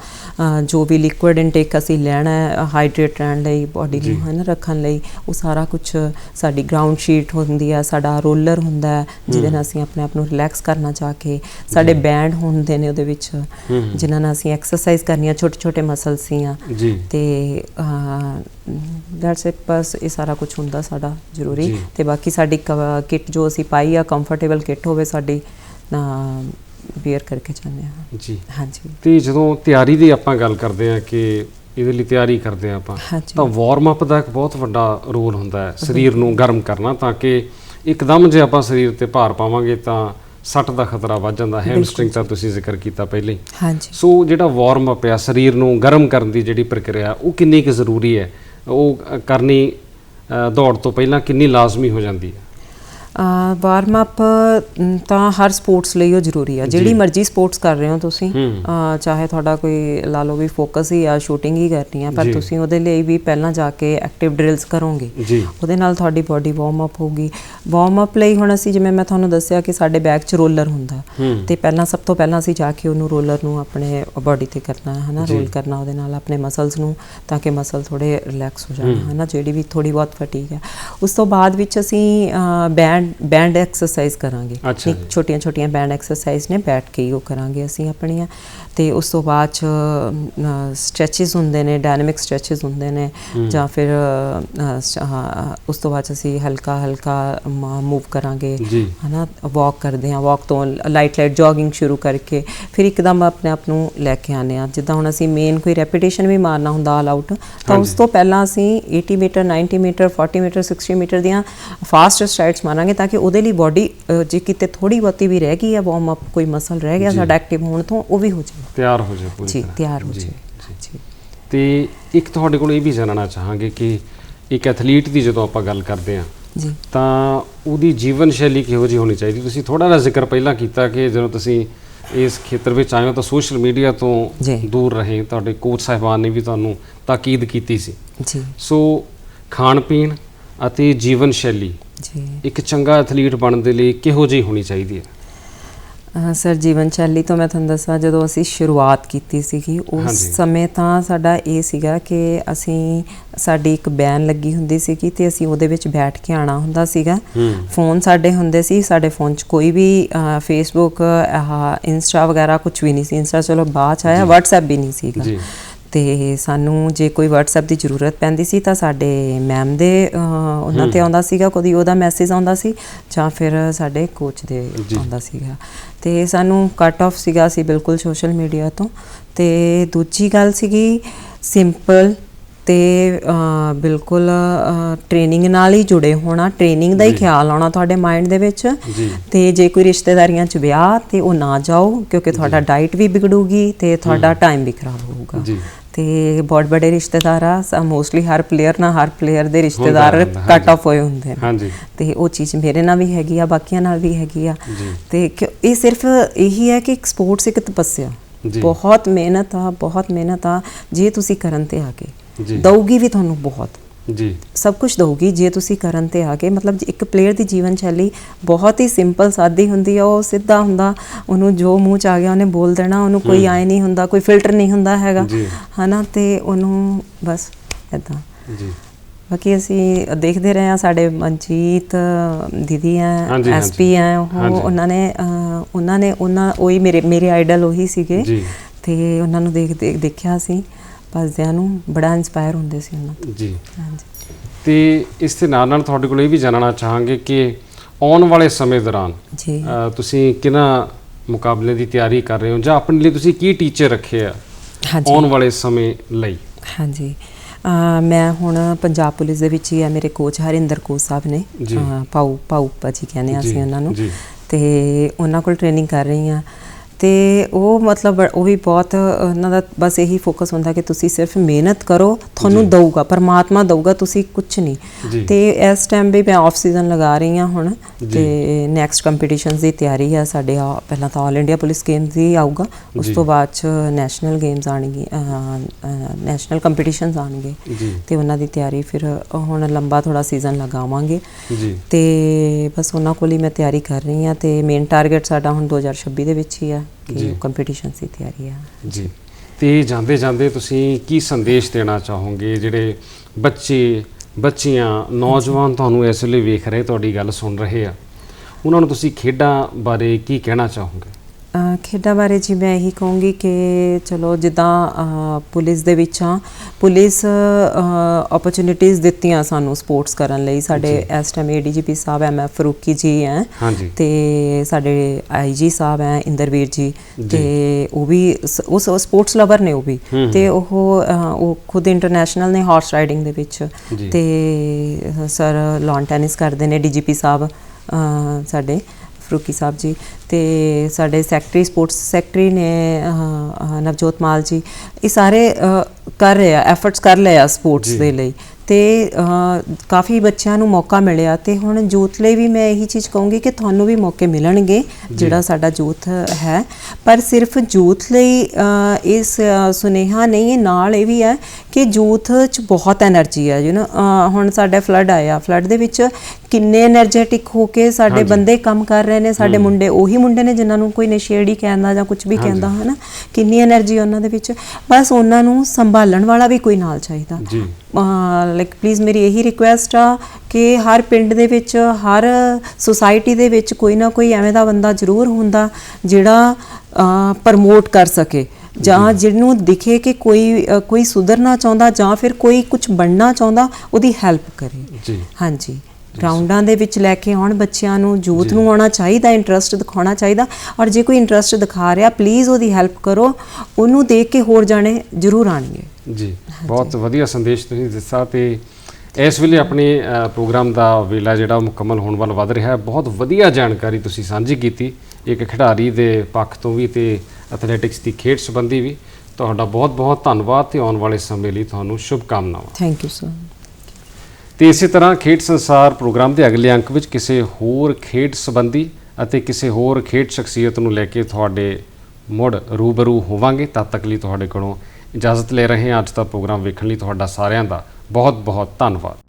ਜੋ ਵੀ ਲਿਕੁਇਡ ਇਨਟੇਕ ਅਸੀਂ ਲੈਣਾ ਹੈ ਹਾਈਡਰੇਟ ਰਹਿਣ ਲਈ ਬਾਡੀ। ਨੂੰ ਹਨਾ ਰੱਖਣ ਲਈ ਉਹ ਸਾਰਾ ਕੁਝ ਸਾਡੀ ਗਰਾਊਂਡ ਸ਼ੀਟ ਹੁੰਦੀ ਹੈ ਸਾਡਾ ਰੋਲਰ ਹੁੰਦਾ ਹੈ ਜਿਹਦੇ ਨਾਲ ਅਸੀਂ ਆਪਣੇ ਆਪ ਨੂੰ ਰਿਲੈਕਸ ਕਰਨਾ ਚਾਹ ਕੇ ਸਾਡੇ ਬੈਂਡ ਹੁੰਦੇ ਨੇ ਉਹਦੇ ਵਿੱਚ ਜਿਨ੍ਹਾਂ ਨਾਲ ਅਸੀਂ ਐਕਸਰਸਾਈਜ਼ ਕਰਨੀਆਂ ਛੋਟੇ ਛੋਟੇ ਮਸਲਸ
ਜੀ।
ਤੇ ਦੈਟਸ ਇਟ ਬਸ ਇਹ ਸਾਰਾ ਕੁਝ ਹੁੰਦਾ ਸਾਡਾ ਜ਼ਰੂਰੀ। ਤੇ ਬਾਕੀ ਸਾਡੀ ਕਿੱਟ ਜੋ ਅਸੀਂ ਪਾਈ ਆ ਕੰਫਰਟੇਬਲ ਕਿੱਟ ਹੋਵੇ ਸਾਡੀ ਵੇਅਰ ਕਰਕੇ ਜਾਂਦੇ ਹਾਂ।
ਜੀ।
ਹਾਂਜੀ।
ਤੇ ਜਦੋਂ ਤਿਆਰੀ ਦੀ ਆਪਾਂ ਗੱਲ ਕਰਦੇ ਹਾਂ ਕਿ ਇਹਦੇ ਲਈ ਤਿਆਰੀ ਕਰਦੇ ਹਾਂ ਆਪਾਂ
ਹਾਂਜੀ।
ਤਾਂ ਵਾਰਮ ਅਪ ਦਾ ਇੱਕ ਬਹੁਤ ਵੱਡਾ ਰੋਲ ਹੁੰਦਾ ਹੈ ਸਰੀਰ ਨੂੰ ਗਰਮ ਕਰਨਾ ਤਾਂ ਕਿ ਇੱਕਦਮ ਜੇ ਆਪਾਂ ਸਰੀਰ ਤੇ ਭਾਰ ਪਾਵਾਂਗੇ ਤਾਂ ਸੱਟ ਦਾ ਖਤਰਾ ਵੱਧ ਜਾਂਦਾ ਹੈਮਸਟ੍ਰਿੰਗ ਦਾ ਤੁਸੀਂ ਜ਼ਿਕਰ ਕੀਤਾ ਪਹਿਲੇ ਹੀ।
ਹਾਂਜੀ।
ਸੋ ਜਿਹੜਾ ਵਾਰਮ ਅਪ ਆ ਸਰੀਰ ਨੂੰ ਗਰਮ ਕਰਨ ਦੀ ਜਿਹੜੀ ਪ੍ਰਕਿਰਿਆ ਉਹ ਕਿੰਨੀ ਕੁ ਜ਼ਰੂਰੀ ਹੈ? ਉਹ ਕਰਨੀ ਅ, ਦੌੜ ਤੋਂ ਪਹਿਲਾਂ ਕਿੰਨੀ ਲਾਜ਼ਮੀ ਹੋ ਜਾਂਦੀ ਹੈ?
ਵਾਰਮ ਅਪ ਤਾਂ ਹਰ ਸਪੋਰਟਸ ਲਈ ਉਹ ਜ਼ਰੂਰੀ ਆ। ਜਿਹੜੀ ਮਰਜ਼ੀ ਸਪੋਰਟਸ ਕਰ ਰਹੇ ਹੋ ਤੁਸੀਂ
ਹੂੰ।
ਚਾਹੇ ਤੁਹਾਡਾ ਕੋਈ ਲਾ ਲਓ ਵੀ ਫੋਕਸ ਹੀ ਆ ਸ਼ੂਟਿੰਗ ਹੀ ਕਰਨੀ ਆ ਪਰ। ਤੁਸੀਂ ਉਹਦੇ ਲਈ ਵੀ ਪਹਿਲਾਂ ਜਾ ਕੇ ਐਕਟਿਵ ਡਰਿਲਸ ਕਰੋਗੇ। ਉਹਦੇ ਨਾਲ ਤੁਹਾਡੀ ਬਾਡੀ ਵਾਰਮ ਅਪ ਹੋਊਗੀ। ਵਾਰਮ ਅਪ ਲਈ ਹੁਣ ਅਸੀਂ ਜਿਵੇਂ ਮੈਂ ਤੁਹਾਨੂੰ ਦੱਸਿਆ ਕਿ ਸਾਡੇ ਬੈਗ 'ਚ ਰੋਲਰ ਹੁੰਦਾ।
ਹੂੰ।
ਤੇ ਪਹਿਲਾਂ ਸਭ ਤੋਂ ਪਹਿਲਾਂ ਅਸੀਂ ਜਾ ਕੇ ਉਹਨੂੰ ਰੋਲਰ ਨੂੰ ਆਪਣੇ ਬਾਡੀ ਤੇ ਕਰਨਾ ਹੈ ਹਨਾ
ਜੀ।
ਰੋਲ ਕਰਨਾ ਉਹਦੇ ਨਾਲ ਆਪਣੇ ਮਸਲਸ ਨੂੰ ਤਾਂ ਕਿ ਮਸਲ ਥੋੜੇ ਰਿਲੈਕਸ ਹੋ ਜਾਣ ਹਨਾ ਜਿਹੜੀ ਵੀ ਥੋੜੀ ਬਹੁਤ ਫਟੀਗ ਹੈ ਉਸ ਤੋਂ ਬਾਅਦ ਵਿੱਚ ਅਸੀਂ ਬੈਂਡ ਬੈਂਡ ਐਕਸਰਸਾਈਜ਼ ਕਰਾਂਗੇ।
ਅੱਛਾ ਜੀ।
ਛੋਟੀਆਂ ਛੋਟੀਆਂ ਬੈਂਡ ਐਕਸਰਸਾਈਜ਼ ਨੇ ਬੈਠ ਕੇ ਹੀ ਉਹ ਕਰਾਂਗੇ ਅਸੀਂ ਆਪਣੀਆਂ। ਤੇ ਉਸ ਤੋਂ ਬਾਅਦ ਚ ਸਟ੍ਰੈਚਸ ਹੁੰਦੇ ਨੇ ਡਾਇਨਾਮਿਕ ਸਟ੍ਰੈਚਸ ਹੁੰਦੇ ਨੇ ਜਾਂ ਫਿਰ ਅ, ਸ- ਹਾਂ, ਉਸ ਤੋਂ ਬਾਅਦ 'ਚ ਅਸੀਂ ਹਲਕਾ ਹਲਕਾ ਮੂਵ ਕਰਾਂਗੇ।
ਜੀ।
ਹਨਾ ਵਾਕ ਕਰਦੇ ਹਾਂ ਵਾਕ ਤੋਂ ਲਾਈਟ ਲਾਈਟ ਜੋਗਿੰਗ ਸ਼ੁਰੂ ਕਰਕੇ ਫਿਰ ਇੱਕਦਮ ਆਪਣੇ ਆਪ ਨੂੰ ਲੈ ਕੇ ਆਨੇ ਆ ਜਿੱਦਾਂ ਹੁਣ ਅਸੀਂ ਮੇਨ ਕੋਈ ਰੈਪੀਟੇਸ਼ਨ ਵੀ ਮਾਰਨਾ ਹੁੰਦਾ ਆਲ ਆਊਟ ਤਾਂ ਉਸ
ਹਾਂਜੀ।
ਤੋਂ ਪਹਿਲਾਂ ਅਸੀਂ 80 ਮੀਟਰ 90 ਮੀਟਰ 40 ਮੀਟਰ 60 ਮੀਟਰ ਦੀਆਂ ਫਾਸਟ ਸਟ੍ਰਾਈਡਸ ਮਾਰਾਂਗੇ ਤਾਂ ਕਿ ਉਹਦੇ ਲਈ ਬਾਡੀ ਜੇ ਕਿਤੇ ਥੋੜੀ ਬਹੁਤੀ ਵੀ ਰਹਿ ਗਈ ਹੈ ਵਾਰਮ ਅਪ ਕੋਈ ਮਸਲ ਰਹਿ ਗਿਆ
ਜੀ।
ਸਾਡਾ ਐਕਟਿਵ ਹੋਣ ਤੋਂ ਉਹ ਵੀ ਹੋ ਜਾਏ
ਤਿਆਰ ਹੋ ਜਾਏ ਪੂਰੀ
ਜੀ। ਤਿਆਰ ਹੋ
ਜੀ,
ਜਾਏ ਜੀ।
ਤੇ ਇੱਕ ਤੁਹਾਡੇ ਕੋਲ ਇਹ ਵੀ ਜਾਣਨਾ ਚਾਹਾਂਗੇ ਕਿ ਇੱਕ ਐਥਲੀਟ ਦੀ ਜਦੋਂ ਆਪਾਂ ਗੱਲ ਕਰਦੇ ਹਾਂ
ਜੀ।
ਤਾਂ ਉਹਦੀ ਜੀਵਨ ਸ਼ੈਲੀ ਕਿਹੋ ਜਿਹੀ ਹੋਣੀ ਚਾਹੀਦੀ? ਤੁਸੀਂ ਥੋੜਾ ਜਿਹਾ ਜ਼ਿਕਰ ਪਹਿਲਾਂ ਕੀਤਾ ਕਿ ਜਦੋਂ ਤੁਸੀਂ ਇਸ ਖੇਤਰ ਵਿੱਚ ਆਏ ਹੋ ਤਾਂ ਸੋਸ਼ਲ ਮੀਡੀਆ ਤੋਂ
ਜੀ।
ਦੂਰ ਰਹੇ। ਤੁਹਾਡੇ ਕੋਚ ਸਾਹਿਬਾਨ ਨੇ ਵੀ ਤੁਹਾਨੂੰ ਤਾਕੀਦ ਕੀਤੀ ਸੀ।
ਜੀ।
ਸੋ ਖਾਣ ਪੀਣ ਅਤੇ ਜੀਵਨ ਸ਼ੈਲੀ
ਜੀ।
ਇੱਕ ਚੰਗਾ ਐਥਲੀਟ ਬਣਨ ਦੇ ਲਈ ਕਿਹੋ ਜਿਹੀ ਹੋਣੀ ਚਾਹੀਦੀ ਹੈ?
ਸਰ ਜੀਵਨ ਸ਼ੈਲੀ ਤੋਂ ਮੈਂ ਤੁਹਾਨੂੰ ਦੱਸਾਂ ਜਦੋਂ ਅਸੀਂ ਸ਼ੁਰੂਆਤ ਕੀਤੀ ਸੀਗੀ ਉਸ
ਹਾਂਜੀ।
ਸਮੇਂ ਤਾਂ ਸਾਡਾ ਇਹ ਸੀਗਾ ਕਿ ਅਸੀਂ ਸਾਡੀ ਇੱਕ ਬੈਨ ਲੱਗੀ ਹੁੰਦੀ ਸੀਗੀ ਤੇ ਅਸੀਂ ਉਹਦੇ ਵਿੱਚ ਬੈਠ ਕੇ ਆਣਾ ਹੁੰਦਾ ਸੀਗਾ। ਫੋਨ ਸਾਡੇ ਹੁੰਦੇ ਸੀ ਸਾਡੇ ਫੋਨ 'ਚ ਕੋਈ ਵੀ ਫੇਸਬੁੱਕ ਆਹ ਇੰਸਟਾ ਵਗੈਰਾ ਕੁਝ ਵੀ ਨਹੀਂ ਸੀ। ਇੰਸਟਾ ਚਲੋ ਬਾਅਦ 'ਚ ਆਇਆ WhatsApp ਵੀ ਨਹੀਂ ਸੀਗਾ।
ਜੀ।
ਤੇ ਸਾਨੂੰ ਜੇ ਕੋਈ WhatsApp ਦੀ ਜ਼ਰੂਰਤ ਪੈਂਦੀ ਸੀ ਤਾਂ ਸਾਡੇ ਮੈਮ ਦੇ ਉਹਨਾਂ ਤੇ ਆਉਂਦਾ ਸੀਗਾ ਕਦੀ ਉਹਦਾ ਮੈਸੇਜ ਆਉਂਦਾ ਸੀ ਜਾਂ ਫਿਰ ਸਾਡੇ ਕੋਚ ਦੇ। ਆਉਂਦਾ ਸੀਗਾ। ਤੇ ਸਾਨੂੰ ਕੱਟ ਆਫ ਸੀਗਾ ਸੀ ਬਿਲਕੁਲ ਸੋਸ਼ਲ ਮੀਡੀਆ ਤੋਂ। ਤੇ ਦੂਜੀ ਗੱਲ ਸੀਗੀ ਸਿੰਪਲ ਤੇ ਬਿਲਕੁਲ ਟ੍ਰੇਨਿੰਗ ਨਾਲ ਹੀ ਜੁੜੇ ਹੋਣਾ। ਟ੍ਰੇਨਿੰਗ ਦਾ ਹੀ। ਖਿਆਲ ਆਉਣਾ ਤੁਹਾਡੇ ਮਾਈਂਡ ਦੇ ਵਿੱਚ। ਤੇ ਜੇ ਕੋਈ ਰਿਸ਼ਤੇਦਾਰੀਆਂ 'ਚ ਵਿਆਹ ਤੇ ਉਹ ਨਾ ਜਾਓ ਕਿਉਂਕਿ ਤੁਹਾਡਾ ਡਾਈਟ ਵੀ ਵਿਗੜੂਗੀ ਤੇ ਤੁਹਾਡਾ ਟਾਈਮ ਵੀ ਖਰਾਬ ਹੋਊਗਾ। ਤੇ ਬਹੁਤ ਬੜੇ ਰਿਸ਼ਤੇਦਾਰ ਆ ਮੋਸਟਲੀ ਹਰ ਪਲੇਅਰ ਨਾਲ ਹਰ ਪਲੇਅਰ ਦੇ ਰਿਸ਼ਤੇਦਾਰ ਕੱਟ। ਆਫ ਹੋਏ ਹੁੰਦੇ ਨੇ।
ਹਾਂਜੀ।
ਤੇ ਉਹ ਚੀਜ਼ ਮੇਰੇ ਨਾਲ ਵੀ ਹੈਗੀ ਆ ਬਾਕੀਆਂ ਨਾਲ ਵੀ ਹੈਗੀ ਆ। ਤੇ ਇਹ ਸਿਰਫ ਇਹੀ ਹੈ ਕਿ ਸਪੋਰਟਸ ਇੱਕ ਤਪੱਸਿਆ। ਬਹੁਤ ਮਿਹਨਤ ਆ ਬਹੁਤ ਮਿਹਨਤ ਆ ਜੇ ਤੁਸੀਂ ਕਰਨ ਤੇ ਆ ਗਏ
ਜੀ।
ਦਊਗੀ ਵੀ ਤੁਹਾਨੂੰ ਬਹੁਤ।
ਜੀ।
ਸਭ ਕੁਝ ਦਊਗੀ ਜੇ ਤੁਸੀਂ ਕਰਨ ਤੇ ਆ ਗਏ। ਮਤਲਬ ਇੱਕ ਪਲੇਅਰ ਦੀ ਜੀਵਨ ਸ਼ੈਲੀ ਬਹੁਤ ਹੀ ਸਿੰਪਲ ਸਾਦੀ ਹੁੰਦੀ ਆ। ਉਹ ਸਿੱਧਾ ਹੁੰਦਾ ਉਹਨੂੰ ਜੋ ਮੂੰਹ ਚ ਆ ਗਿਆ ਉਹਨੇ ਬੋਲ ਦੇਣਾ। ਉਹਨੂੰ ਕੋਈ ਆਏ ਨਹੀਂ ਹੁੰਦਾ ਕੋਈ ਫਿਲਟਰ ਨਹੀਂ ਹੁੰਦਾ ਹੈਗਾ। ਹਨਾ ਤੇ ਉਹਨੂੰ ਬਸ ਇਦਾਂ
ਜੀ।
ਬਾਕੀ ਅਸੀਂ ਦੇਖਦੇ ਰਹੇ ਆ ਸਾਡੇ ਮਨਜੀਤ ਦੀਦੀ ਆ ਐਸਪੀ ਆ ਉਹ। ਉਹਨਾਂ ਨੇ ਉਹਨਾਂ ਨੇ ਉਹਨਾਂ ਉਹੀ ਮੇਰੇ ਮੇਰੇ ਆਈਡਲ ਉਹੀ ਸੀਗੇ।
ਜੀ।
ਤੇ ਉਹਨਾਂ ਨੂੰ ਦੇਖ ਦੇਖਿਆ ਸੀ ਭੱਜਦਿਆਂ ਨੂੰ ਬੜਾ ਇਨਸਪਾਇਰ ਹੁੰਦੇ ਸੀ ਉਹਨਾਂ ਤੋਂ।
ਜੀ।
ਹਾਂਜੀ।
ਤੇ ਇਸ ਦੇ ਨਾਲ ਨਾਲ ਤੁਹਾਡੇ ਕੋਲ ਇਹ ਵੀ ਜਾਣਨਾ ਚਾਹਾਂਗੇ ਕਿ ਆਉਣ ਵਾਲੇ ਸਮੇਂ ਦੌਰਾਨ
ਜੀ।
ਅ, ਤੁਸੀਂ ਕਿਹਨਾਂ ਮੁਕਾਬਲੇ ਦੀ ਤਿਆਰੀ ਕਰ ਰਹੇ ਹੋ ਜਾਂ ਆਪਣੇ ਲਈ ਤੁਸੀਂ ਕੀ ਟੀਚਰ ਰੱਖੇ ਆ
ਹਾਂਜੀ।
ਆਉਣ ਵਾਲੇ ਸਮੇਂ ਲਈ?
ਹਾਂਜੀ। ਅਹ ਮੈਂ ਹੁਣ ਪੰਜਾਬ ਪੁਲਿਸ ਦੇ ਵਿੱਚ ਹੀ ਆ ਮੇਰੇ ਕੋਚ ਹਰਿੰਦਰ ਕੋਚ ਸਾਹਿਬ ਨੇ
ਜੀ।
ਅਹ ਪਾਉ ਪਾਉ ਭਾਜੀ ਕਹਿੰਦੇ ਆ
ਜੀ,
ਅਸੀਂ ਉਹਨਾਂ ਨੂੰ।
ਜੀ।
ਤੇ ਉਹਨਾਂ ਕੋਲ ਟ੍ਰੇਨਿੰਗ ਕਰ ਰਹੀ ਆ ਤੇ ਉਹ ਮਤਲਬ ਉਹ ਵੀ ਬਹੁਤ ਉਹਨਾਂ ਦਾ ਬਸ ਇਹੀ ਫੋਕਸ ਹੁੰਦਾ ਕਿ ਤੁਸੀਂ ਸਿਰਫ ਮਿਹਨਤ ਕਰੋ ਤੁਹਾਨੂੰ ਦਊਗਾ ਪਰਮਾਤਮਾ ਦਊਗਾ ਤੁਸੀਂ ਕੁਝ ਨਹੀਂ। ਤੇ ਇਸ ਟਾਈਮ ਵੀ ਮੈਂ ਆਫ ਸੀਜ਼ਨ ਲਗਾ ਰਹੀ ਆ ਹੁਣ ਤੇ ਨੈਕਸਟ ਕੰਪੀਟੀਸ਼ਨਸ ਦੀ ਤਿਆਰੀ ਆ ਸਾਡੇ ਪਹਿਲਾਂ ਤਾਂ ਆਲ ਇੰਡੀਆ ਪੁਲਿਸ ਗੇਮਸ ਹੀ ਆਊਗਾ ਉਸ। ਤੋਂ ਬਾਅਦ ਚ ਨੈਸ਼ਨਲ ਗੇਮਸ ਆਣਗੇ ਨੈਸ਼ਨਲ ਕੰਪੀਟੀਸ਼ਨਸ ਆਣਗੇ ਤੇ ਉਹਨਾਂ ਦੀ ਤਿਆਰੀ ਫਿਰ ਹੁਣ ਲੰਬਾ ਥੋੜਾ ਸੀਜ਼ਨ ਲਗਾਵਾਂਗੇ। ਤੇ ਬਸ ਉਹਨਾਂ ਕੋਲ ਹੀ ਮੈਂ ਤਿਆਰੀ ਕਰ ਰਹੀ ਹਾਂ ਤੇ ਮੇਨ ਟਾਰਗੇਟ ਸਾਡਾ ਹੁਣ 2026 ਦੇ ਵਿੱਚ ਹੀ ਆ। ਕਿ ਕੰਪੀਟੀਸ਼ਨਸ ਦੀ ਤਿਆਰੀ ਆ।
ਜੀ। ਤੇ ਜਾਂਦੇ ਜਾਂਦੇ ਤੁਸੀਂ ਕੀ ਸੰਦੇਸ਼ ਦੇਣਾ ਚਾਹੋਗੇ? ਜਿਹੜੇ ਬੱਚੇ ਬੱਚੀਆਂ ਨੌਜਵਾਨ ਤੁਹਾਨੂੰ ਇਸ ਵੇਲੇ ਵੇਖ ਰਹੇ ਤੁਹਾਡੀ ਗੱਲ ਸੁਣ ਰਹੇ ਆ। ਉਹਨਾਂ ਨੂੰ ਤੁਸੀਂ ਖੇਡਾਂ ਬਾਰੇ ਕੀ ਕਹਿਣਾ ਚਾਹੋਗੇ?
ਖੇਡਾਂ ਬਾਰੇ ਜੀ ਮੈਂ ਇਹੀ ਕਹੂੰਗੀ ਕਿ ਚਲੋ ਜਿੱਦਾਂ ਪੁਲਿਸ ਦੇ ਵਿੱਚ ਆ ਪੁਲਿਸ ਓਪਰਚ्युनिटीज ਦਿੱਤੀਆਂ ਸਾਨੂੰ ਸਪੋਰਟਸ ਕਰਨ ਲਈ। ਸਾਡੇ ਇਸ ਟਾਈਮ ਏਡੀਜੀਪੀ ਸਾਹਿਬ ਐਮ ਐਫ ਫਰੂਕੀ ਜੀ ਹੈ ਤੇ ਸਾਡੇ ਆਈਜੀ ਸਾਹਿਬ ਹੈ ਇੰਦਰਵੀਰ ਜੀ। ਤੇ ਉਹ ਵੀ ਉਸ ਸਪੋਰਟਸ ਲਵਰ ਨੇ ਉਹ ਵੀ। ਤੇ ਉਹ ਉਹ ਖੁਦ ਇੰਟਰਨੈਸ਼ਨਲ ਨੇ ਹਾਰਸ ਰਾਈਡਿੰਗ ਦੇ ਵਿੱਚ। ਤੇ ਸਰ ਲੌਨ ਟੈਨਿਸ ਕਰਦੇ ਨੇ ਡੀਜੀਪੀ ਸਾਹਿਬ ਸਾਡੇ। ਫਰੂਕੀ ਸਾਹਿਬ ਜੀ ਤੇ ਸਾਡੇ ਸੈਕਟਰੀ ਸਪੋਰਟਸ ਸੈਕਟਰੀ ਨੇ ਨਵਜੋਤ ਮਾਲ ਜੀ ਇਹ ਸਾਰੇ ਕਰ ਰਹੇ ਐਫਰਟਸ ਕਰ ਰਹੇ ਆ ਸਪੋਰਟਸ। ਦੇ ਲਈ ਤੇ ਕਾਫੀ ਬੱਚਿਆਂ ਨੂੰ ਮੌਕਾ ਮਿਲਿਆ ਤੇ ਹੁਣ ਯੂਥ ਲਈ ਵੀ ਮੈਂ ਇਹੀ ਚੀਜ਼ ਕਹੂੰਗੀ ਕਿ ਤੁਹਾਨੂੰ ਵੀ ਮੌਕੇ ਮਿਲਣਗੇ ਜਿਹੜਾ ਸਾਡਾ ਯੂਥ ਹੈ। ਪਰ ਸਿਰਫ ਯੂਥ ਲਈ ਇਸ ਸੁਨੇਹਾ ਨਹੀਂ ਹੈ ਨਾਲ ਇਹ ਵੀ ਹੈ ਕਿ ਯੂਥ 'ਚ ਬਹੁਤ એનર્ਜੀ ਹੈ ਯੂ نو ਹੁਣ ਸਾਡਾ ਫਲੱਡ ਆਇਆ ਫਲੱਡ ਦੇ ਵਿੱਚ ਕਿੰਨੇ એનર્ਜੈਟਿਕ ਹੋ ਕੇ ਸਾਡੇ ਬੰਦੇ ਕੰਮ ਕਰ ਰਹੇ ਨੇ ਸਾਡੇ ਮੁੰਡੇ ਉਹੀ ਮੁੰਡੇ ਨੇ ਜਿਨ੍ਹਾਂ ਨੂੰ ਕੋਈ ਨਸ਼ੇੜੀ ਕਹਿੰਦਾ ਜਾਂ ਕੁਝ ਵੀ ਕਹਿੰਦਾ ਹੈ ਨਾ ਕਿੰਨੀ એનર્ਜੀ ਉਹਨਾਂ ਦੇ ਵਿੱਚ। ਬਸ ਉਹਨਾਂ ਨੂੰ ਸੰਭਾਲਣ ਵਾਲਾ ਵੀ ਕੋਈ ਨਾਲ ਚਾਹੀਦਾ। ਲਾਈਕ ਪਲੀਜ਼ ਮੇਰੀ ਇਹੀ ਰਿਕੁਐਸਟ ਆ ਕਿ ਹਰ ਪਿੰਡ ਦੇ ਵਿੱਚ ਹਰ ਸੁਸਾਇਟੀ ਦੇ ਵਿੱਚ ਕੋਈ ਨਾ ਕੋਈ ਐਵੇਂ ਦਾ ਬੰਦਾ ਜ਼ਰੂਰ ਹੁੰਦਾ ਜਿਹੜਾ ਪ੍ਰਮੋਟ ਕਰ ਸਕੇ। ਜਾਂ ਜਿਹਨੂੰ ਦਿਖੇ ਕਿ ਕੋਈ ਕੋਈ ਸੁਧਰਨਾ ਚਾਹੁੰਦਾ ਜਾਂ ਫਿਰ ਕੋਈ ਕੁਝ ਬਣਨਾ ਚਾਹੁੰਦਾ ਉਹਦੀ ਹੈਲਪ ਕਰੇ।
ਜੀ।
ਹਾਂਜੀ। ਗਰਾਊਂਡਾਂ ਦੇ ਵਿੱਚ ਲੈ ਕੇ ਆਉਣ ਬੱਚਿਆਂ ਨੂੰ ਯੂਥ ਨੂੰ ਆਉਣਾ ਚਾਹੀਦਾ ਇੰਟਰਸਟ ਦਿਖਾਉਣਾ ਚਾਹੀਦਾ। ਔਰ ਜੇ ਕੋਈ ਇੰਟਰਸਟ ਦਿਖਾ ਰਿਹਾ ਪਲੀਜ਼ ਉਹਦੀ ਹੈਲਪ ਕਰੋ। ਉਹਨੂੰ ਦੇਖ ਕੇ ਹੋਰ ਜਾਣੇ ਜ਼ਰੂਰ ਆਣਗੇ
ਜੀ ਬਹੁਤ ਵਧੀਆ ਸੰਦੇਸ਼ ਤੁਸੀਂ ਦਿੱਤਾ ਤੇ ਇਸ ਵੇਲੇ ਆਪਣੇ ਪ੍ਰੋਗਰਾਮ ਦਾ ਵੇਲਾ ਜਿਹੜਾ ਮੁਕੰਮਲ ਹੋਣ ਵੱਲ ਵੱਧ ਰਿਹਾ ਹੈ। ਬਹੁਤ ਵਧੀਆ ਜਾਣਕਾਰੀ ਤੁਸੀਂ ਸਾਂਝੀ ਕੀਤੀ। ਇੱਕ ਖਿਡਾਰੀ ਦੇ ਪੱਖ ਤੋਂ ਵੀ ਤੇ ਐਥਲੈਟਿਕਸ ਦੀ ਖੇਡ ਸੰਬੰਧੀ ਵੀ। ਤੁਹਾਡਾ ਬਹੁਤ ਬਹੁਤ ਧੰਨਵਾਦ ਤੇ ਆਉਣ ਵਾਲੇ ਸਮੇਂ ਲਈ ਤੁਹਾਨੂੰ ਸ਼ੁਭ ਕਾਮਨਾਵਾਂ
ਥੈਂਕ ਯੂ ਸਰ
ਤੇ ਇਸੇ ਤਰ੍ਹਾਂ ਖੇਡ ਸੰਸਾਰ ਪ੍ਰੋਗਰਾਮ ਦੇ ਅਗਲੇ ਅੰਕ ਵਿੱਚ ਕਿਸੇ ਹੋਰ ਖੇਡ ਸੰਬੰਧੀ ਅਤੇ ਕਿਸੇ ਹੋਰ ਖੇਡ ਸ਼ਖਸੀਅਤ ਨੂੰ ਲੈ ਕੇ ਤੁਹਾਡੇ ਮੁੜ ਰੂਬਰੂ ਹੋਵਾਂਗੇ। ਤਦ ਤੱਕ ਲਈ ਤੁਹਾਡੇ ਕੋਲੋਂ ਇਜਾਜ਼ਤ ਲੈ ਰਹੇ ਹਾਂ। ਅੱਜ ਦਾ ਪ੍ਰੋਗਰਾਮ ਵੇਖਣ ਲਈ ਤੁਹਾਡਾ ਸਾਰਿਆਂ ਦਾ ਬਹੁਤ ਬਹੁਤ ਧੰਨਵਾਦ।